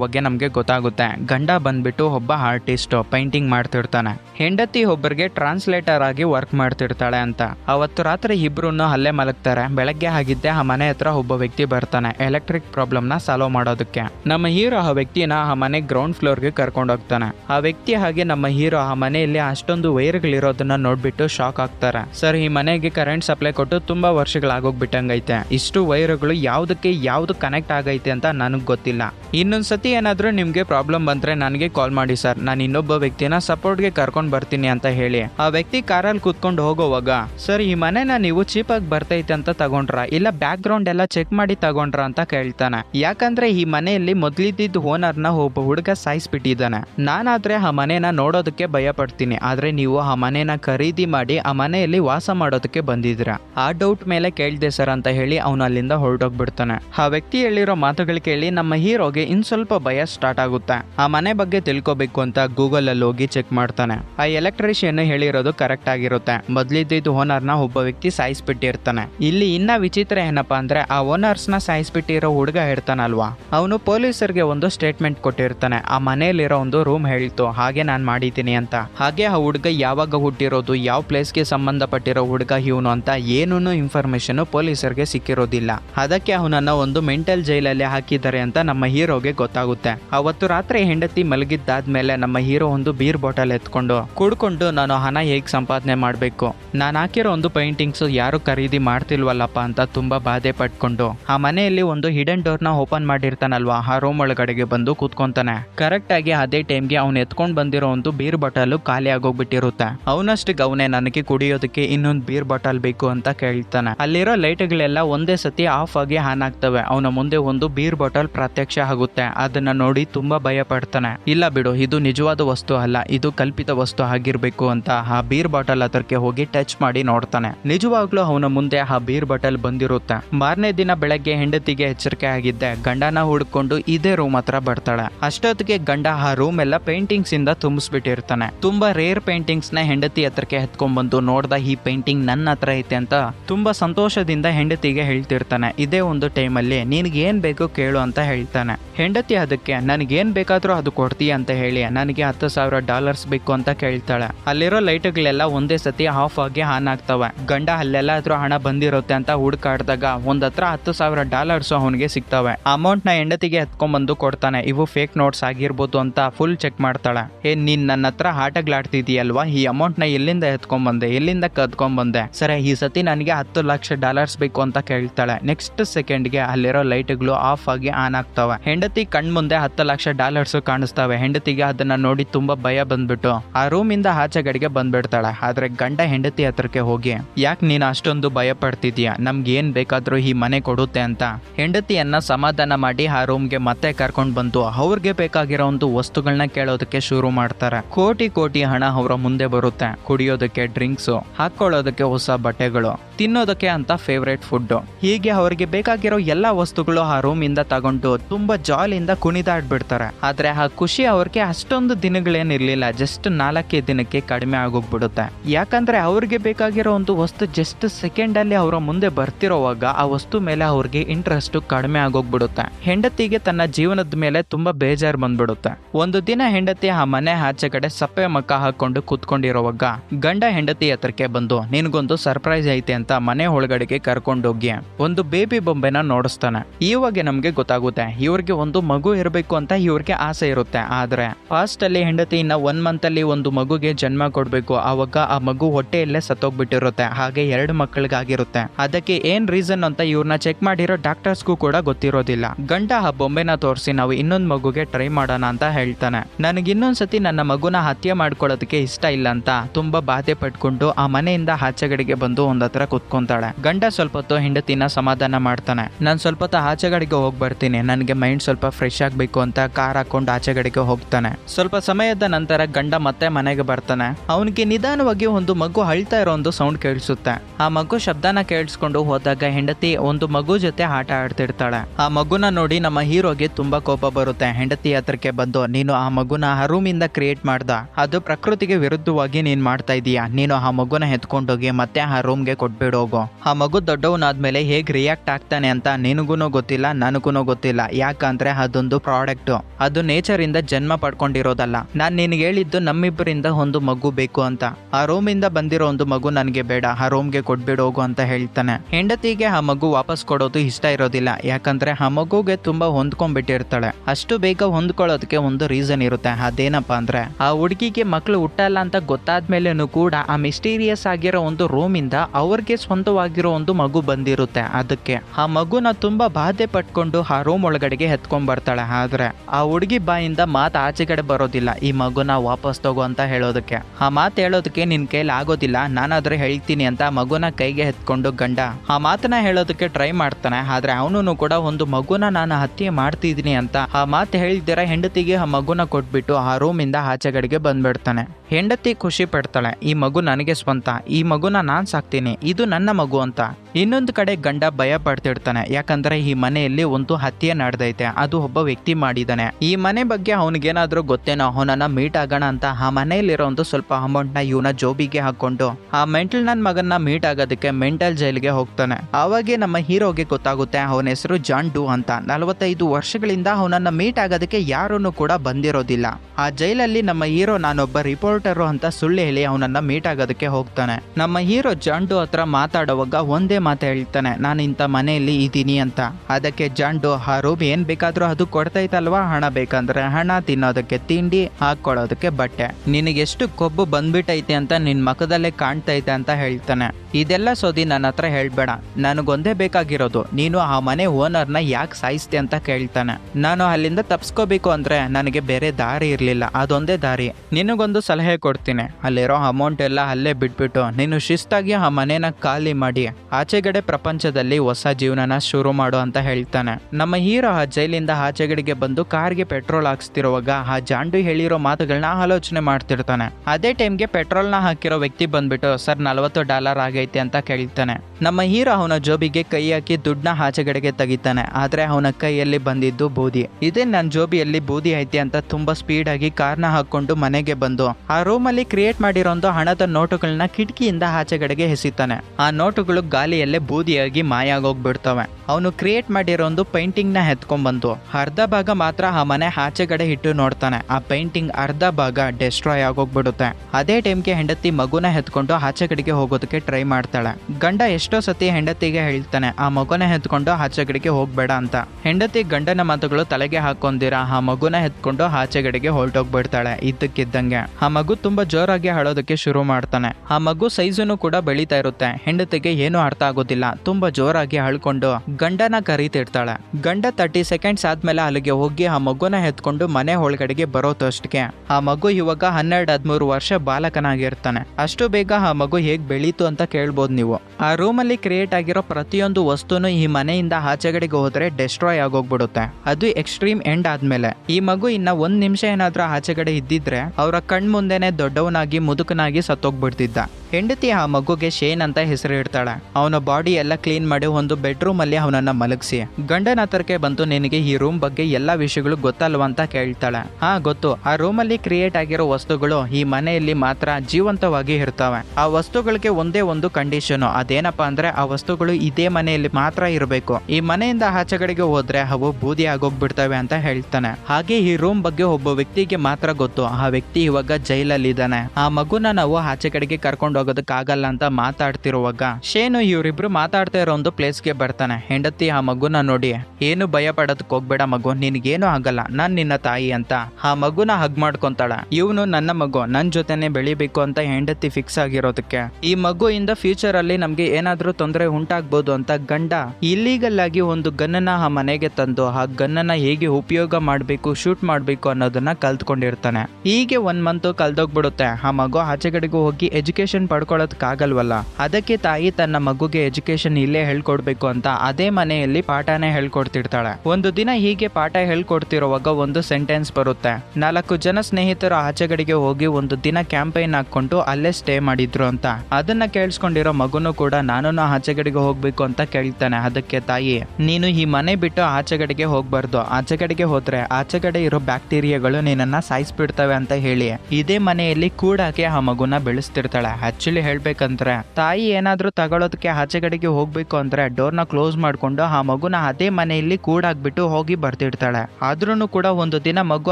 ಬಗ್ಗೆ ನಮ್ಗೆ ಗೊತ್ತಾಗುತ್ತೆ. ಗಂಡ ಬಂದ್ಬಿಟ್ಟು ಒಬ್ಬ ಆರ್ಟಿಸ್ಟ್ ಪೇಂಟಿಂಗ್ ಮಾಡ್ತಿರ್ತಾನೆ. ಹೆಂಡತಿ ಒಬ್ಬರಿಗೆ ಟ್ರಾನ್ಸ್ಲೇಟರ್ ಆಗಿ ವರ್ಕ್ ಮಾಡ್ತಿರ್ತಾಳೆ ಅಂತ. ಅವತ್ತು ರಾತ್ರಿ ಇಬ್ರು ಅಲ್ಲೇ ಮಲಗ್ತಾರೆ. ಬೆಳಗ್ಗೆ ಆಗಿದ್ದೆ ಆ ಮನೆ ಹತ್ರ ಒಬ್ಬ ವ್ಯಕ್ತಿ ಬರ್ತಾನೆ. ಎಲೆಕ್ಟ್ರಿಕ್ ಪ್ರಾಬ್ಲಮ್ನ ಸಾಲ್ವ್ ಮಾಡೋದಕ್ಕೆ. ನಮ್ಮ ಹೀರೋ ಆ ವ್ಯಕ್ತಿನ ಆ ಮನೆ ಗ್ರೌಂಡ್ ಫ್ಲೋರ್ಗೆ ಹೋಗ್ತಾನೆ. ಆ ವ್ಯಕ್ತಿ ಹಾಗೆ ನಮ್ಮ ಹೀರೋ ಆ ಮನೆಯಲ್ಲಿ ಅಷ್ಟೊಂದು ವೈರ್ಗಳಿರೋದನ್ನ ನೋಡ್ಬಿಟ್ಟು ಶಾಕ್ ಆಗ್ತಾರೆ. ಸರ್, ಈ ಮನೆಗೆ ಕರೆಂಟ್ ಸಪ್ಲೈ ಕೊಟ್ಟು ತುಂಬಾ ವರ್ಷಗಳಾಗೋಗ್ಬಿಟ್ಟಂಗೈತೆ. ಇಷ್ಟು ವೈರ್ಗಳು ಯಾವ್ದಕ್ಕೆ ಯಾವ್ದು ಕನೆಕ್ಟ್ ಆಗೈತೆ ಅಂತ ನನಗೆ ಗೊತ್ತಿಲ್ಲ. ಇನ್ನೊಂದ್ಸತಿ ಏನಾದ್ರೂ ನಿಮ್ಗೆ ಪ್ರಾಬ್ಲಮ್ ಬಂದ್ರೆ ನನಗೆ ಕಾಲ್ ಮಾಡಿ ಸರ್. ನಾನು ಇನ್ನೊಬ್ಬ ವ್ಯಕ್ತಿನ ಸಪೋರ್ಟ್ಗೆ ಕರ್ಕೊಂಡು ಬರ್ತೀನಿ ಅಂತ ಹೇಳಿ. ಆ ವ್ಯಕ್ತಿ ಕಾರಲ್ಲಿ ಕೂತ್ಕೊಂಡು ಹೋಗೋವಾಗ, ಸರ್, ಈ ಮನೆನ ನೀವು ಚೀಪಾಗಿ ಬರ್ತೈತೆ ಅಂತ ತಗೊಂಡ್ರ, ಇಲ್ಲ ಬ್ಯಾಕ್ ಗ್ರೌಂಡ್ ಎಲ್ಲ ಚೆಕ್ ಮಾಡಿ ತಗೊಂಡ್ರ ಅಂತ ಕೇಳ್ತಾನೆ. ಯಾಕಂದ್ರೆ ಈ ಮನೆಯಲ್ಲಿ ಮೊದ್ಲಿದ್ದ ಓನರ್ನ ಒಬ್ಬ ಹುಡುಗ ಸಾಯಿಸ್ಬಿಟ್ಟಿದ್ದಾನೆ. ನಾನಾದ್ರೆ ಆ ಮನೆನ ನೋಡೋದಕ್ಕೆ ಭಯ ಪಡ್ತೀನಿ ಆದ್ರೆ ನೀವು ಆ ಮನೆನ ಖರೀದಿ ಮಾಡಿ ಆ ಮನೆಯಲ್ಲಿ ವಾಸ ಮಾಡೋದಕ್ಕೆ ಬಂದಿದ್ರ ಆ ಡೌಟ್ ಮೇಲೆ ಕೇಳ್ದೆ ಸರ್ ಅಂತ ಹೇಳಿ ಅವನು ಅಲ್ಲಿಂದ ಹೊರಟೋಗ್ಬಿಡ್ತಾನೆ. ಆ ವ್ಯಕ್ತಿ ಹೇಳಿರೋ ಮಾತುಗಳು ಕೇಳಿ ನಮ್ಮ ಹೀರೋಗೆ ಇನ್ ಸ್ವಲ್ಪ ಭಯ ಸ್ಟಾರ್ಟ್ ಆಗುತ್ತೆ. ಆ ಮನೆ ಬಗ್ಗೆ ತಿಳ್ಕೊಬೇಕು ಅಂತ ಗೂಗಲ್ ಅಲ್ಲಿ ಹೋಗಿ ಚೆಕ್ ಮಾಡ್ತಾನೆ. ಆ ಎಲೆಕ್ಟ್ರಿಷಿಯನ್ ಹೇಳಿರೋದು ಕರೆಕ್ಟ್ ಆಗಿರುತ್ತೆ. ಮೊದ್ಲಿದ್ದಿದ್ದು ಓನರ್ನ ಒಬ್ಬ ವ್ಯಕ್ತಿ ಸಾಯಿಸ್ಬಿಟ್ಟಿರ್ತಾನೆ. ಇಲ್ಲಿ ಇನ್ನ ವಿಚಿತ್ರ ಏನಪ್ಪಾ ಅಂದ್ರೆ ಆ ಓನರ್ಸ್ನ ಸಾಯಿಸ್ಬಿಟ್ಟಿರೋ ಹುಡುಗ ಹೇಳ್ತಾನಲ್ವಾ ಅವನು ಪೊಲೀಸರಿಗೆ ಒಂದು ಸ್ಟೇಟ್ಮೆಂಟ್ ಕೊಟ್ಟಿರ್ತಾನೆ. ಆ ಮನೆಯಲ್ಲಿರೋ ಒಂದು ರೂಮ್ ಹೇಳ್ತು, ಹಾಗೆ ನಾನು ಮಾಡಿದ್ದೀನಿ ಅಂತ. ಹಾಗೆ ಆ ಹುಡುಗ ಯಾವಾಗ ಹುಟ್ಟಿರೋದು, ಯಾವ ಪ್ಲೇಸ್ಗೆ ಸಂಬಂಧಪಟ್ಟಿರೋ ಹುಡುಗ ಇವನು ಅಂತ ಏನೂ ಇನ್ಫಾರ್ಮೇಶನ್ ಪೊಲೀಸರಿಗೆ ಸಿಕ್ಕಿರೋದಿಲ್ಲ. ಅದಕ್ಕೆ ಅವನನ್ನ ಒಂದು ಮೆಂಟಲ್ ಜೈಲಲ್ಲಿ ಹಾಕಿದ್ದಾರೆ ಅಂತ ನಮ್ಮ ಹೀರೋಗೆ ಗೊತ್ತಾಗುತ್ತೆ. ಅವತ್ತು ರಾತ್ರಿ ಹೆಂಡತಿ ಮಲಗಿದ್ದಾದ್ಮೇಲೆ ನಮ್ಮ ಹೀರೋ ಒಂದು ಬೀರ್ ಬಾಟಲ್ ಎತ್ಕೊಂಡು, ಕುಡ್ಕೊಂಡು ನಾನು ಹಣ ಹೇಗೆ ಸಂಪಾದನೆ ಮಾಡಬೇಕು? ನಾನು ಹಾಕಿರೋ ಒಂದು ಪೇಂಟಿಂಗ್ಸ್ ಯಾರು ಖರೀದಿ ಮಾಡ್ತಿಲ್ವಲ್ಲಪ್ಪ ಅಂತ ತುಂಬಾ ಬಾಧೆ ಪಟ್ಕೊಂಡು. ಆ ಮನೆಯಲ್ಲಿ ಒಂದು ಹಿಡನ್ ಡೋರ್ನ ಓಪನ್ ಮಾಡಿರ್ತಾನಲ್ವಾ? ಆ ರೂಮ್ ಒಳಗಡೆಗೆ ಬಂದು ಕೂತ್ಕೊಂತಾನೆ. ಕರೆಕ್ಟ್ ಆಗಿ ಅದೇ ಟೈಮ್ಗೆ ಅವ್ನು ಎತ್ಕೊಂಡ್ ಬಂದಿರೋ ಒಂದು ಬೀರ್ ಬಾಟಲ್ ಖಾಲಿ ಆಗೋಗ್ಬಿಟ್ಟಿರುತ್ತೆ. ಅವನಷ್ಟಿಗೆ ಅವನೇ ನನಗೆ ಕುಡಿಯೋದಕ್ಕೆ ಇನ್ನೊಂದು ಬೀರ್ ಬಾಟಲ್ ಬೇಕು ಅಂತ ಕೇಳ್ತಾನೆ. ಅಲ್ಲಿರೋ ಲೈಟ್ಗಳೆಲ್ಲ ಒಂದೇ ಸತಿ ಆಫ್ ಆಗಿ ಆನ್ ಆಗ್ತವೆ. ಅವನ ಮುಂದೆ ಒಂದು ಬೀರ್ ಬಾಟಲ್ ಪ್ರತ್ಯಕ್ಷ ಆಗುತ್ತೆ. ಅದನ್ನ ನೋಡಿ ತುಂಬಾ ಭಯ ಪಡ್ತಾನೆ. ಇಲ್ಲ ಬಿಡು, ಇದು ನಿಜವಾದ ವಸ್ತು ಅಲ್ಲ. ಇದು ಕಲ್ಪಿತ ವಸ್ತು ಆಗಿರ್ಬೇಕು ಅಂತ ಆ ಬೀರ್ ಬಾಟಲ್ ಅದಕ್ಕೆ ಹೋಗಿ ಟಚ್ ಮಾಡಿ ನೋಡ್ತಾನೆ. ನಿಜವಾದ ನಿಜವಾಗ್ಲೂ ಅವನ ಮುಂದೆ ಆ ಬೀರ್ ಬಾಟಲ್ ಬಂದಿರುತ್ತೆ. ಮಾರನೇ ದಿನ ಬೆಳಗ್ಗೆ ಹೆಂಡತಿಗೆ ಎಚ್ಚರಿಕೆ ಆಗಿದ್ದೆ. ಗಂಡನ ಹುಡ್ಕೊಂಡು ಇದೇ ರೂಮ್ ಹತ್ರ ಬರ್ತಾಳೆ. ಅಷ್ಟೊತ್ತಿಗೆ ಗಂಡ ಆ ರೂಮ್ ಎಲ್ಲ ಪೇಂಟಿಂಗ್ಸ್ ಇಂದ ತುಂಬಿಸ್ಬಿಟ್ಟಿರ್ತಾನೆ. ತುಂಬಾ ರೇರ್ ಪೇಂಟಿಂಗ್ಸ್ನ ಹೆಂಡತಿ ಹತ್ರಕ್ಕೆ ಎತ್ಕೊಂಡ್ಬಂದು ನೋಡ್ದ ಈ ಪೇಂಟಿಂಗ್ ನನ್ನ ಹತ್ರ ಐತೆ ಅಂತ ತುಂಬಾ ಸಂತೋಷದಿಂದ ಹೆಂಡತಿಗೆ ಹೇಳ್ತಿರ್ತಾನೆ. ಇದೇ ಒಂದು ಟೈಮ್ ಅಲ್ಲಿ ನಿನ್ಗೆ ಏನ್ ಬೇಕು ಕೇಳು ಅಂತ ಹೇಳ್ತಾನೆ. ಹೆಂಡತಿ ಅದಕ್ಕೆ, ನನಗೇನ್ ಬೇಕಾದ್ರೂ ಅದು ಕೊಡ್ತೀಯ ಅಂತ ಹೇಳಿ, ನನಗೆ ಹತ್ತು ಸಾವಿರ ಡಾಲರ್ಸ್ ಬೇಕು ಅಂತ ಕೇಳ್ತಾಳೆ. ಅಲ್ಲಿರೋ ಲೈಟ್ಗಳೆಲ್ಲ ಒಂದೇ ಸತಿ ಆಫ್ ಆಗಿ ಆನ್ ಆಗ್ತವೆ. ಗಂಡ ಅಲ್ಲೆಲ್ಲಾದ್ರೂ ಹಣ ಬಂದಿರುತ್ತೆ ಅಂತ ಹುಡುಕಾಡ್ದಾಗ ಒಂದ್ ಹತ್ರ ಹತ್ತು ಸಾವಿರ ಡಾಲರ್ಸ್ ಅವನಿಗೆ ಸಿಗ್ತವೆ. ಅಮೌಂಟ್ನ ಹೆಂಡತಿಗೆ ಎತ್ಕೊಂಡ್ಬಂದು ಕೊಡ್ತಾನೆ. ಇವು ಫೇಕ್ ನೋಟ್ಸ್ ಆಗಿರ್ಬೋದು ಅಂತ ಫುಲ್ ಚೆಕ್ ಮಾಡ್ತಾಳೆ. ಏ ನೀನ್ ನನ್ನ ಹತ್ರ ಆಟಗಳಾಡ್ತಿದೀಯಲ್ವಾ ಈ ಅಮೌಂಟ್ನ ಎಲ್ಲಿಂದ ಎತ್ಕೊಂಡ್ ಬಂದೆ ಎಲ್ಲಿಂದ ಕದ್ಕೊಂಡ್ ಬಂದೆ ಸರಿ, ಈ ಸತಿ ನನಗೆ ಹತ್ತು ಲಕ್ಷ ಡಾಲರ್ಸ್ ಬೇಕು ಅಂತ ಕೇಳ್ತಾಳೆ. ನೆಕ್ಸ್ಟ್ ಸೆಕೆಂಡ್ಗೆ ಅಲ್ಲಿರೋ ಲೈಟ್ಗಳು ಆಫ್ ಆಗಿ ಆನ್ ಆಗ್ತವೆ. ಹೆಂಡತಿ ಕಣ್ ಮುಂದೆ ಹತ್ತು ಲಕ್ಷ ಡಾಲರ್ಸ್ ಕಾಣಿಸ್ತವೆ. ಹೆಂಡತಿಗೆ ಅದನ್ನ ನೋಡಿ ತುಂಬಾ ಭಯ ಬಂದ್ಬಿಟ್ಟು. ಆ ರೂಮ್ ಇಂದ ಆಚೆಗಡೆಗೆ ಬಂದ್ಬಿಡ್ತಾಳೆ. ಆದ್ರೆ ಗಂಡ ಹೆಂಡತಿ ಹತ್ರಕ್ಕೆ ಹೋಗಿ, ಯಾಕೆ ನೀನು ಅಷ್ಟೊಂದು ಭಯ ಪಡ್ತಿದ್ಯಾ ನಮ್ಗೆ ಏನ್ ಬೇಕಾದ್ರೂ ಈ ಮನೆ ಕೊಡುತ್ತೆ ಅಂತ. ಹೆಂಡತಿಯನ್ನ ಸಮಾಧಾನ ಮಾಡಿ ಆ ರೂಮ್ಗೆ ಮತ್ತೆ ಕರ್ಕೊಂಡು ಬಂದು ಅವ್ರಿಗೆ ಬೇಕಾಗಿರೋ ಒಂದು ವಸ್ತುಗಳನ್ನ ಕೇಳೋದಕ್ಕೆ ಶುರು ಮಾಡ್ತಾರೆ. ಕೋಟಿ ಕೋಟಿ ಹಣ ಅವರ ಮುಂದೆ ಬರುತ್ತೆ. ಕುಡಿಯೋದಕ್ಕೆ ಡ್ರಿಂಕ್ಸ್ ಹಾಕೊಳ್ಳೋದಕ್ಕೆ ಹೊಸ ಬಟ್ಟೆಗಳು, ತಿನ್ನೋದಕ್ಕೆ ಅಂತ ಫೇವ್ರೇಟ್ ಫುಡ್ ಹೀಗೆ ಅವರಿಗೆ ಬೇಕಾಗಿರೋ ಎಲ್ಲಾ ವಸ್ತುಗಳು ಆ ರೂಮ್ ಇಂದ ತಗೊಂಡು ತುಂಬಾ ಜಾಲಿಯಿಂದ ಕುಣಿದಾಡ್ಬಿಡ್ತಾರೆ. ಆದ್ರೆ ಆ ಖುಷಿ ಅವ್ರಿಗೆ ಅಷ್ಟೊಂದು ದಿನಗಳೇನಿರ್ಲಿಲ್ಲ ಜಸ್ಟ್ ನಾಲ್ಕೇ ದಿನಕ್ಕೆ ಕಡಿಮೆ ಆಗೋಗ್ಬಿಡುತ್ತೆ. ಯಾಕಂದ್ರೆ ಅವ್ರಿಗೆ ಬೇಕಾಗಿರೋ ಒಂದು ವಸ್ತು ಜಸ್ಟ್ ಸೆಕೆಂಡ್ ಅಲ್ಲಿ ಅವರ ಮುಂದೆ ಬರ್ತಿರೋವಾಗ ಆ ವಸ್ತು ಮೇಲೆ ಅವ್ರಿಗೆ ಇಂಟ್ರೆಸ್ಟ್ ಕಡಿಮೆ ಆಗೋಗ್ಬಿಡುತ್ತೆ. ಹೆಂಡತಿಗೆ ತನ್ನ ಜೀವನದ ಮೇಲೆ ತುಂಬಾ ಬೇಜಾರು ಬಂದ್ಬಿಡುತ್ತೆ. ಒಂದು ದಿನ ಹೆಂಡತಿ ಆ ಮನೆ ಆಚೆ ಕಡೆ ಸಪ್ಪೆ ಮಕ್ಕ ಹಾಕೊಂಡು ಕೂತ್ಕೊಂಡಿರೋವಾಗ ಗಂಡ ಹೆಂಡತಿ ಹತ್ರಕ್ಕೆ ಬಂದು, ನಿನ್ಗೊಂದು ಸರ್ಪ್ರೈಸ್ ಐತೆ ಅಂತ ಮನೆ ಒಳಗಡೆಗೆ ಕರ್ಕೊಂಡೋಗಿ ಒಂದು ಬೇಬಿ ಬೊಂಬೆನ ನೋಡಿಸ್ತಾನೆ. ಇವಾಗ ನಮ್ಗೆ ಗೊತ್ತಾಗುತ್ತೆ, ಇವ್ರಿಗೆ ಒಂದು ಮಗು ಇರಬೇಕು ಅಂತ ಇವ್ರಿಗೆ ಆಸೆ ಇರುತ್ತೆ. ಆದ್ರೆ ಫಾಸ್ಟ್ ಅಲ್ಲಿ ಹೆಂಡತಿ ಇನ್ನ ಒನ್ ಮಂತ್ ಅಲ್ಲಿ ಒಂದು ಮಗುಗೆ ಜನ್ಮ ಕೊಡ್ಬೇಕು. ಆವಾಗ ಆ ಮಗು ಹೊಟ್ಟೆಯಲ್ಲೇ ಸತ್ತೋಗ್ಬಿಟ್ಟಿರುತ್ತೆ. ಹಾಗೆ ಎರಡು ಮಕ್ಕಳಿಗಾಗಿರುತ್ತೆ. ಅದಕ್ಕೆ ಏನ್ ರೀಸನ್ ಅಂತ ಇವ್ರನ್ನ ಚೆಕ್ ಮಾಡಿರೋ ಡಾಕ್ಟರ್ಸ್ಗೂ ಕೂಡ ಗೊತ್ತಿರೋದಿಲ್ಲ. ಗಂಡ ಆ ಬೊಂಬೆನ ತೋರಿಸಿ ನಾವು ಇನ್ನೊಂದ್ ಮಗುಗೆ ಟ್ರೈ ಮಾಡೋಣ ಅಂತ ಹೇಳ್ತಾನೆ. ನನಗೆ ಇನ್ನೊಂದ್ಸತಿ ನನ್ನ ಮಗುನ ಹತ್ಯೆ ಮಾಡ್ಕೊಳ್ಳೋದಕ್ಕೆ ಇಷ್ಟ ಇಲ್ಲ ಅಂತ ತುಂಬಾ ಬಾಧೆ ಪಟ್ಕೊಂಡು ಆ ಮನೆಯಿಂದ ಆಚೆಗಡೆಗೆ ಬಂದು ಒಂದ್ ಹತ್ರ ಕುತ್ಕೊಂತಾಳೆ. ಗಂಡ ಸ್ವಲ್ಪ ಹೊತ್ತು ಹೆಂಡತಿನ ಸಮಾಧಾನ ಮಾಡ್ತಾನೆ. ನಾನು ಸ್ವಲ್ಪ ಹೊತ್ತು ಆಚೆಗಡೆಗೆ ಹೋಗಿ ಬರ್ತೀನಿ. ನನಗೆ ಮೈಂಡ್ ಸ್ವಲ್ಪ ಫ್ರೆಶ್ ಆಗ್ಬೇಕು ಅಂತ ಕಾರ್ ಹಾಕೊಂಡು ಆಚೆಗಡೆಗೆ ಹೋಗ್ತಾನೆ. ಸ್ವಲ್ಪ ಸಮಯದ ನಂತರ ಗಂಡ ಮತ್ತೆ ಮನೆಗೆ ಬರ್ತಾನೆ. ಅವನಿಗೆ ನಿಧಾನವಾಗಿ ಒಂದು ಮಗು ಅಳ್ತಾ ಇರೋ ಒಂದು ಸೌಂಡ್ ಕೇಳಿಸುತ್ತೆ. ಆ ಮಗು ಶಬ್ದನ ಕೇಳಿಸ್ಕೊಂಡು ಹೋದಾಗ ಹೆಂಡತಿ ಒಂದು ಮಗು ಜೊತೆ ಆಟ ಆಡ್ತಿರ್ತಾಳೆ. ಆ ಮಗುನ ನೋಡಿ ನಮ್ಮ ಹೀರೋಗೆ ತುಂಬಾ ಕೋಪ ಬರುತ್ತೆ. ಹೆಂಡತಿ ಹತ್ರಕ್ಕೆ ಬಂದು, ನೀನು ಆ ಮಗುನ ಆ ರೂಮ್ ಇಂದ ಕ್ರಿಯೇಟ್ ಮಾಡ್ದ. ಅದು ಪ್ರಕೃತಿಗೆ ವಿರುದ್ಧವಾಗಿ ನೀನ್ ಮಾಡ್ತಾ ಇದೀಯಾ. ನೀನು ಆ ಮಗುನ ಎತ್ಕೊಂಡೋಗಿ ಮತ್ತೆ ಆ ರೂಮ್ಗೆ ಕೊಟ್ಬಿಡೋಗು ಆ ಮಗು ದೊಡ್ಡವನಾದ್ಮೇಲೆ ಹೇಗ್ ರಿಯಾಕ್ಟ್ ಆಗ್ತಾನೆ ಅಂತ ನಿನಗೂ ಗೊತ್ತಿಲ್ಲ ನನಗೂ ಗೊತ್ತಿಲ್ಲ. ಯಾಕಂದ್ರೆ ಅದೊಂದು ಪ್ರಾಡಕ್ಟ್ ಅದು ನೇಚರ್ ಇಂದ ಜನ್ಮ ಪಡ್ಕೊಂಡಿರೋದಲ್ಲ. ನಾನ್ ನಿನ್ಗೆ ಹೇಳಿದ್ದು ನಮ್ಮಿಬ್ಬರಿಂದ ಒಂದು ಮಗು ಬೇಕು ಅಂತ. ಆ ರೂಮ್ ಇಂದ ಬಂದಿರೋ ಒಂದು ಮಗು ನನಗೆ ಬೇಡ. ಆ ರೂಮ್ಗೆ ಕೊಟ್ಬಿಡು ಹೋಗು ಅಂತ ಹೇಳ್ತಾನೆ. ಹೆಂಡತಿಗೆ ಆ ಮಗು ವಾಪಸ್ ಕೊಡೋದು ಇಷ್ಟ ಇರೋದಿಲ್ಲ. ಯಾಕಂದ್ರೆ ಆ ಮಗುಗೆ ತುಂಬಾ ಹೊಂದ್ಕೊಂಡ್ಬಿಟ್ಟಿರ್ತಾಳೆ. ಅಷ್ಟು ಬೇಗ ಹೊಂದ್ಕೊಳ್ಳೋದಕ್ಕೆ ಒಂದು ರೀಸನ್ ಇರುತ್ತೆ. ಅದೇನಪ್ಪಾ ಅಂದ್ರೆ, ಆ ಹುಡುಗಿಗೆ ಮಕ್ಕಳು ಹುಟ್ಟಲ್ಲ ಅಂತ ಗೊತ್ತಾದ್ಮೇಲೆನೂ ಕೂಡ ಆ ಮಿಸ್ಟೀರಿಯಸ್ ಆಗಿರೋ ಒಂದು ರೂಮ್ ಇಂದ ಅವ್ರಿಗೆ ಸ್ವಂತವಾಗಿರೋ ಒಂದು ಮಗು ಬಂದಿರುತ್ತೆ. ಅದಕ್ಕೆ ಆ ಮಗುನ ತುಂಬಾ ಬಾಧೆ ಪಟ್ಕೊಂಡು ಆ ರೂಮ್ ಒಳಗಡೆಗೆ ಎತ್ಕೊಂಡ್ ಬರ್ತಾಳೆ. ಆದ್ರೆ ಆ ಹುಡುಗಿ ಬಾಯಿಂದ ಮಾತು ಆಚೆಗಡೆ ಬರೋದಿಲ್ಲ. ಈ ಮಗುನ ವಾಪಸ್ ತಗೋ ಅಂತ ಹೇಳೋದಕ್ಕೆ. ಆ ಮಾತು ಹೇಳೋದಕ್ಕೆ ನಿನ್ ಕೈಲಿ ಆಗೋದಿಲ್ಲ ನಾನಾದ್ರೆ ಹೇಳ್ತೀನಿ ಅಂತ ಮಗುನ ಕೈಗೆ ಎತ್ಕೊಂಡು ಗಂಡ, ಆ ಮಾತನ್ನ ಹೇಳೋದಕ್ಕೆ ಟ್ರೈ ಮಾಡ್ತಾನೆ, ಆದ್ರೆ ಅವನು ಕೂಡ ಒಂದು ಮಗುನ ನಾನು ಹತ್ಯೆ ಮಾಡ್ತಿದ್ದೀನಿ ಅಂತ ಆ ಮಾತು ಹೇಳಿದ್ದೀರಾ ಹೆಂಡತಿಗೆ ಆ ಮಗುನ ಕೊಟ್ಬಿಟ್ಟು ಆ ರೂಮ್ ಇಂದ ಆಚೆಗಡೆಗೆ ಬಂದ್ಬಿಡ್ತಾನೆ. ಹೆಂಡತಿ ಖುಷಿ ಪಡ್ತಾಳೆ, ಈ ಮಗು ನನಗೆ ಸ್ವಂತ, ಈ ಮಗುನ ನಾನ್ ಸಾಕ್ತೀನಿ, ಇದು ನನ್ನ ಮಗು ಅಂತ. ಇನ್ನೊಂದು ಕಡೆ ಗಂಡ ಭಯ ಪಡ್ತಿರ್ತಾನೆ, ಯಾಕಂದ್ರೆ ಈ ಮನೆಯಲ್ಲಿ ಒಂದು ಹತ್ಯೆ ನಡೆದೈತೆ, ಅದು ಒಬ್ಬ ವ್ಯಕ್ತಿ ಮಾಡಿದಾನೆ ಈ ಮನೆ ಬಗ್ಗೆ ಅವನಿಗೇನಾದ್ರೂ ಗೊತ್ತೇನೋ, ಅವನನ್ನ ಮೀಟ್ ಆಗೋಣ ಅಂತ, ಆ ಮನೆಯಲ್ಲಿರೋ ಒಂದು ಸ್ವಲ್ಪ ಅಮೌಂಟ್ನ ಇವನ ಜೋಬಿಗೆ ಹಾಕೊಂಡು ಆ ಮೆಂಟಲ್ ನನ್ ಮಗನ್ನ ಮೀಟ್ ಆಗೋದಕ್ಕೆ ಮೆಂಟಲ್ ಜೈಲ್ಗೆ ಹೋಗ್ತಾನೆ. ಅವಾಗೆ ನಮ್ಮ ಹೀರೋಗೆ ಗೊತ್ತಾಗುತ್ತೆ, ಅವನ ಹೆಸರು ಜಾನ್ ಡು ಅಂತ. ನಲವತ್ತೈದು ವರ್ಷಗಳಿಂದ ಅವನನ್ನ ಮೀಟ್ ಆಗೋದಕ್ಕೆ ಯಾರನ್ನು ಕೂಡ ಬಂದಿರೋದಿಲ್ಲ. ಆ ಜೈಲಲ್ಲಿ ನಮ್ಮ ಹೀರೋ ನಾನೊಬ್ಬ ರಿಪೋರ್ಟರು ಅಂತ ಸುಳ್ಳು ಹೇಳಿ ಅವನನ್ನ ಮೀಟ್ ಆಗೋದಕ್ಕೆ ಹೋಗ್ತಾನೆ. ನಮ್ಮ ಹೀರೋ ಜಾಂಡು ಹತ್ರ ಮಾತಾಡುವಾಗ ಒಂದೇ ಮಾತು ಹೇಳ್ತಾನೆ, ನಾನು ಇಂಥ ಮನೆಯಲ್ಲಿ ಇದ್ದೀನಿ ಅಂತ. ಅದಕ್ಕೆ ಜಾಂಡು, ಆ ರೂಮ್ ಏನ್ ಬೇಕಾದ್ರೂ ಅದು ಕೊಡ್ತೈತಲ್ವಾ ಹಣ ಬೇಕಂದ್ರೆ ಹಣ, ತಿನ್ನೋದಕ್ಕೆ ತಿಂಡಿ ಹಾಕೊಳ್ಳೋದಕ್ಕೆ ಬಟ್ಟೆ. ನಿನಗೆಷ್ಟು ಕೊಬ್ಬು ಬಂದ್ಬಿಟ್ಟೈತೆ ಅಂತ ನಿನ್ ಮಖದಲ್ಲೇ ಕಾಣ್ತೈತೆ ಅಂತ ಹೇಳ್ತಾನೆ. ಇದೆಲ್ಲ ಸೋದಿ ನನ್ನ ಹತ್ರ ಹೇಳ್ಬೇಡ. ನನಗೊಂದೇ ಬೇಕಾಗಿರೋದು. ನೀನು ಆ ಮನೆ ಓನರ್ನ ಯಾಕೆ ಸಾಯಿಸ್ತೆ ಅಂತ ಕೇಳ್ತಾನೆ. ನಾನು ಅಲ್ಲಿಂದ ತಪ್ಸ್ಕೋಬೇಕು ಅಂದ್ರೆ ನನಗೆ ಬೇರೆ ದಾರಿ ಇರ್ಲಿಲ್ಲ. ಅದೊಂದೇ ದಾರಿ. ನಿನಗೊಂದು ಸಲಹೆ ಸಲಹೆ ಕೊಡ್ತೀನಿ. ಅಲ್ಲಿರೋ ಅಮೌಂಟ್ ಎಲ್ಲ ಅಲ್ಲೇ ಬಿಟ್ಬಿಟ್ಟು ನೀನು ಶಿಸ್ತಾಗಿ ಆ ಮನೇನ ಖಾಲಿ ಮಾಡಿ, ಆಚೆಗಡೆ ಪ್ರಪಂಚದಲ್ಲಿ ಹೊಸ ಜೀವನನ ಶುರು ಮಾಡು ಅಂತ ಹೇಳ್ತಾನೆ. ನಮ್ಮ ಹೀರೋ ಆ ಜೈಲಿಂದ ಆಚೆಗಡೆಗೆ ಬಂದು ಕಾರ್ಗೆ ಪೆಟ್ರೋಲ್ ಹಾಕ್ಸ್ತಿರುವಾಗ ಆ ಜಾಂಡು ಹೇಳಿರೋ ಮಾತುಗಳನ್ನ ಆಲೋಚನೆ ಮಾಡ್ತಿರ್ತಾನೆ. ಅದೇ ಟೈಮ್ಗೆ ಪೆಟ್ರೋಲ್ನ ಹಾಕಿರೋ ವ್ಯಕ್ತಿ ಬಂದ್ಬಿಟ್ಟು, ಸರ್, ನಲವತ್ತು ಡಾಲರ್ ಆಗೈತೆ ಅಂತ ಕೇಳ್ತಾನೆ. ನಮ್ಮ ಹೀರೋ ಅವನ ಜೋಬಿಗೆ ಕೈ ಹಾಕಿ ದುಡ್ಡನ್ನ ಆಚೆಗಡೆಗೆ ತೆಗಿತಾನೆ. ಆದ್ರೆ ಅವನ ಕೈಯಲ್ಲಿ ಬಂದಿದ್ದು ಬೂದಿ. ಇದೇ ನನ್ನ ಜೋಬಿಯಲ್ಲಿ ಬೂದಿ ಐತೆ ಅಂತ ತುಂಬಾ ಸ್ಪೀಡ್ ಆಗಿ ಕಾರ್ನ ಹಾಕೊಂಡು ಮನೆಗೆ ಬಂದು ರೂಮಲ್ಲಿ ಕ್ರಿಯೇಟ್ ಮಾಡಿರೋ ಹಣದ ನೋಟುಗಳನ್ನ ಕಿಟಕಿಯಿಂದ ಆಚೆಗಡೆಗೆ ಎಸಿತಾನೆ ಆ ನೋಟುಗಳು ಗಾಲಿಯಲ್ಲೇ ಬೂದಿಯಾಗಿ ಮಾಯ ಆಗೋಗ್ಬಿಡ್ತವೆ ಅವನು ಕ್ರಿಯೇಟ್ ಮಾಡಿರೋ ಒಂದು ಪೇಂಟಿಂಗ್ನ ಎತ್ಕೊಂಡ್ಬಂದು, ಅರ್ಧ ಭಾಗ ಮಾತ್ರ ಆ ಮನೆ ಆಚೆಗಡೆ ಇಟ್ಟು ನೋಡ್ತಾನೆ. ಆ ಪೇಂಟಿಂಗ್ ಅರ್ಧ ಭಾಗ ಡೆಸ್ಟ್ರಾಯ್ ಆಗೋಗ್ಬಿಡುತ್ತೆ. ಅದೇ ಟೈಮ್ಗೆ ಹೆಂಡತಿ ಮಗುನ ಎತ್ಕೊಂಡು ಆಚೆಗಡೆಗೆ ಹೋಗೋದಕ್ಕೆ ಟ್ರೈ ಮಾಡ್ತಾಳೆ. ಗಂಡ ಎಷ್ಟೋ ಸತಿ ಹೆಂಡತಿಗೆ ಹೇಳ್ತಾನೆ, ಆ ಮಗುನ ಎತ್ಕೊಂಡು ಆಚೆಗಡೆಗೆ ಹೋಗ್ಬೇಡ ಅಂತ. ಹೆಂಡತಿ ಗಂಡನ ಮಾತುಗಳು ತಲೆಗೆ ಹಾಕೊಂಡಿರ ಆ ಮಗುನ ಎತ್ಕೊಂಡು ಆಚೆಗಡೆಗೆ ಹೊರಟೋಗ್ಬಿಡ್ತಾಳೆ, ಇದ್ದಕ್ಕಿದ್ದಂಗೆ. ಆ ಮಗು ತುಂಬಾ ಜೋರಾಗಿ ಅಳೋದಕ್ಕೆ ಶುರು ಮಾಡ್ತಾನೆ. ಆ ಮಗು ಸೈಜನ್ನು ಕೂಡ ಬೆಳೀತಾ ಇರುತ್ತೆ. ಹೆಂಡತಿಗೆ ಏನು ಅರ್ಥ ಆಗೋದಿಲ್ಲ. ತುಂಬಾ ಜೋರಾಗಿ ಅಳ್ಕೊಂಡು ಗಂಡನ ಕರೀತಿರ್ತಾಳೆ. ಗಂಡ ತರ್ಟಿ ಸೆಕೆಂಡ್ಸ್ ಆದ್ಮೇಲೆ ಅಲ್ಲಿಗೆ ಹೋಗಿ ಆ ಮಗುನ ಎತ್ಕೊಂಡು ಮನೆ ಒಳಗಡೆಗೆ ಅಷ್ಟಕ್ಕೆ ಆ ಮಗು ಇವಾಗ ಹನ್ನೆರಡು, ಹದ್ಮೂರು ವರ್ಷ ಬಾಲಕನಾಗಿರ್ತಾನೆ. ಅಷ್ಟು ಬೇಗ ಆ ಮಗು ಹೇಗ್ ಬೆಳೀತು ಅಂತ ಕೇಳ್ಬೋದು ನೀವು. ಆ ರೂಮಲ್ಲಿ ಕ್ರಿಯೇಟ್ ಆಗಿರೋ ಪ್ರತಿಯೊಂದು ವಸ್ತುನು ಈ ಮನೆಯಿಂದ ಆಚೆಗಡೆಗೆ ಹೋದ್ರೆ ಡೆಸ್ಟ್ರಾಯ್ ಆಗೋಗ್ಬಿಡುತ್ತೆ. ಅದು ಎಕ್ಸ್ಟ್ರೀಮ್ ಎಂಡ್ ಆದ್ಮೇಲೆ. ಈ ಮಗು ಇನ್ನ ಒಂದ್ ನಿಮಿಷ ಏನಾದ್ರೂ ಆಚೆಗಡೆ ಇದ್ದಿದ್ರೆ, ಅವರ ಕಣ್ ಮುಂದೆನೆ ದೊಡ್ಡವನಾಗಿ ಮುದುಕನಾಗಿ ಸತ್ತೋಗ್ಬಿಡ್ತಿದ್ದ. ಹೆಂಡತಿ ಆ ಮಗುಗೆ ಶೇನ್ ಅಂತ ಹೆಸರು ಇಡ್ತಾಳೆ. ಅವನ ಬಾಡಿ ಎಲ್ಲ ಕ್ಲೀನ್ ಮಾಡಿ ಒಂದು ಬೆಡ್ರೂಮ್ ಅಲ್ಲಿ ಅವನನ್ನ ಮಲಗಿಸಿ. ಗಂಡನ ಹತ್ರಕ್ಕೆ ಬಂತು ನಿನಗೆ ಈ ರೂಮ್ ಬಗ್ಗೆ ಎಲ್ಲಾ ವಿಷಯಗಳು ಗೊತ್ತಲ್ವಾ ಅಂತ ಕೇಳ್ತಾಳೆ. ಹಾ, ಗೊತ್ತು. ಆ ರೂಮ್ ಅಲ್ಲಿ ಕ್ರಿಯೇಟ್ ಆಗಿರೋ ವಸ್ತುಗಳು ಈ ಮನೆಯಲ್ಲಿ ಮಾತ್ರ ಜೀವಂತವಾಗಿ ಇರ್ತವೆ. ಆ ವಸ್ತುಗಳಿಗೆ ಒಂದೇ ಒಂದು ಕಂಡೀಷನ್ ಅದೇನಪ್ಪಾ ಅಂದ್ರೆ ಆ ವಸ್ತುಗಳು ಇದೇ ಮನೆಯಲ್ಲಿ ಮಾತ್ರ ಇರಬೇಕು. ಈ ಮನೆಯಿಂದ ಆಚೆಗಡೆಗೆ ಹೋದ್ರೆ ಅವು ಬೂದಿ ಆಗೋಗ್ಬಿಡ್ತವೆ ಅಂತ ಹೇಳ್ತಾನೆ. ಹಾಗೆ ಈ ರೂಮ್ ಬಗ್ಗೆ ಒಬ್ಬ ವ್ಯಕ್ತಿಗೆ ಮಾತ್ರ ಗೊತ್ತು. ಆ ವ್ಯಕ್ತಿ ಇವಾಗ ಜೈಲಲ್ಲಿ ಇದ್ದಾನೆ ಆ ಮಗುನ ನಾವು ಆಚೆ ಕಡೆಗೆ ಕರ್ಕೊಂಡು ಹೋಗೋದಕ್ಕಾಗಲ್ಲ ಅಂತ ಮಾತಾಡ್ತಿರುವಾಗ ಶೇನು ಇವರಿಬ್ರು ಮಾತಾಡ್ತಾ ಇರೋ ಒಂದು ಪ್ಲೇಸ್ಗೆ ಬರ್ತಾನೆ. ಹೆಂಡತಿ ಆ ಮಗುನ ನೋಡಿ, ಏನು ಭಯ ಪಡೋದಕ್ಕೆ ಹೋಗ್ಬೇಡ ಮಗು, ನಿನ್ಗೇನು ಆಗಲ್ಲ. ನಾನ್ ನಿನ್ನ ತಾಯಿ ಅಂತ. ಆ ಮಗುನ ಹಗ್ ಮಾಡ್ಕೊಂತಾಳ. ಇವನು ನನ್ನ ಮಗು, ನನ್ ಜೊತೆನೆ ಬೆಳಿಬೇಕು ಅಂತ ಹೆಂಡತಿ ಫಿಕ್ಸ್ ಆಗಿರೋದಕ್ಕೆ. ಈ ಮಗು ಇಂದ ಫ್ಯೂಚರ್ ಅಲ್ಲಿ ನಮ್ಗೆ ಏನಾದ್ರೂ ತೊಂದರೆ ಉಂಟಾಗ್ಬೋದು ಅಂತ ಗಂಡ ಇಲ್ಲೀಗಲ್ ಆಗಿ ಒಂದು ಗನ್ನನ ಆ ಮನೆಗೆ ತಂದು, ಆ ಗನ್ನನ ಹೇಗೆ ಉಪಯೋಗ ಮಾಡಬೇಕು ಶೂಟ್ ಮಾಡಬೇಕು ಅನ್ನೋದನ್ನ ಕಲ್ತ್ಕೊಂಡಿರ್ತಾನೆ. ಹೀಗೆ ಒಂದ್ ಮಂತ್ ಕಲ್ದೋಗ್ಬಿಡುತ್ತೆ ಆ ಮಗು ಆಚೆಗಡೆಗೂ ಹೋಗಿ ಎಜುಕೇಶನ್ ಪಡ್ಕೊಳ್ಳೋದಕ್ಕಾಗಲ್ವಲ್ಲ. ಅದಕ್ಕೆ ತಾಯಿ ತನ್ನ ಮಗುಗೆ ಎಜುಕೇಶನ್ ಇಲ್ಲೇ ಹೇಳ್ಕೊಡ್ಬೇಕು ಅಂತ ಅದೇ ಮನೆಯಲ್ಲಿ ಪಾಠನೇ ಹೇಳ್ಕೊಡ್ತಿರ್ತಾಳೆ. ಒಂದು ದಿನ ಹೀಗೆ ಪಾಠ ಹೇಳ್ಕೊಡ್ತಿರುವಾಗ ಒಂದು ಸೆಂಟೆನ್ಸ್ ಬರುತ್ತೆ. ನಾಲ್ಕು ಜನ ಸ್ನೇಹಿತರು ಆಚೆಗಡೆಗೆ ಹೋಗಿ ಒಂದು ದಿನ ಕ್ಯಾಂಪೈನ್ ಹಾಕೊಂಡು ಅಲ್ಲೇ ಸ್ಟೇ ಮಾಡಿದ್ರು ಅಂತ. ಅದನ್ನ ಕೇಳಿಸ್ಕೊಂಡಿರೋ ಮಗುನು ಕೂಡ ನಾನು ಆಚೆಗಡೆಗೆ ಹೋಗ್ಬೇಕು ಅಂತ ಕೇಳ್ತಾನೆ. ಅದಕ್ಕೆ ತಾಯಿ, ನೀನು ಈ ಮನೆ ಬಿಟ್ಟು ಆಚೆಗಡೆಗೆ ಹೋಗ್ಬಾರ್ದು. ಆಚೆಗಡೆಗೆ ಹೋದ್ರೆ ಆಚೆಗಡೆ ಇರೋ ಬ್ಯಾಕ್ಟೀರಿಯಾಗಳು ನಿನ್ನನ್ನ ಸಾಯಿಸ್ಬಿಡ್ತವೆ ಅಂತ ಹೇಳಿ. ಇದೇ ಮನೆಯಲ್ಲಿ ಕೂಡಾಕೆ ಆ ಮಗುನ ಬೆಳೆಸ್ತಿರ್ತಾಳೆ. ಆಕ್ಚುಲಿ ಹೇಳ್ಬೇಕಂದ್ರೆ, ತಾಯಿ ಏನಾದರೂ ತಗೊಳೋದಕ್ಕೆ ಆಚೆಗಡೆಗೆ ಹೋಗ್ಬೇಕು ಅಂದ್ರೆ ಡೋರ್ನ ಕ್ಲೋಸ್ ಮಾಡ್ಕೊಂಡು ಆ ಮಗುನ ಅದೇ ಮನೆಯಲ್ಲಿ ಕೂಡಾಕ್ಬಿಟ್ಟು ಹೋಗಿ ಬರ್ತಿರ್ತಾಳೆ ಆದ್ರೂ ಕೂಡ ಒಂದು ದಿನ ಮಗು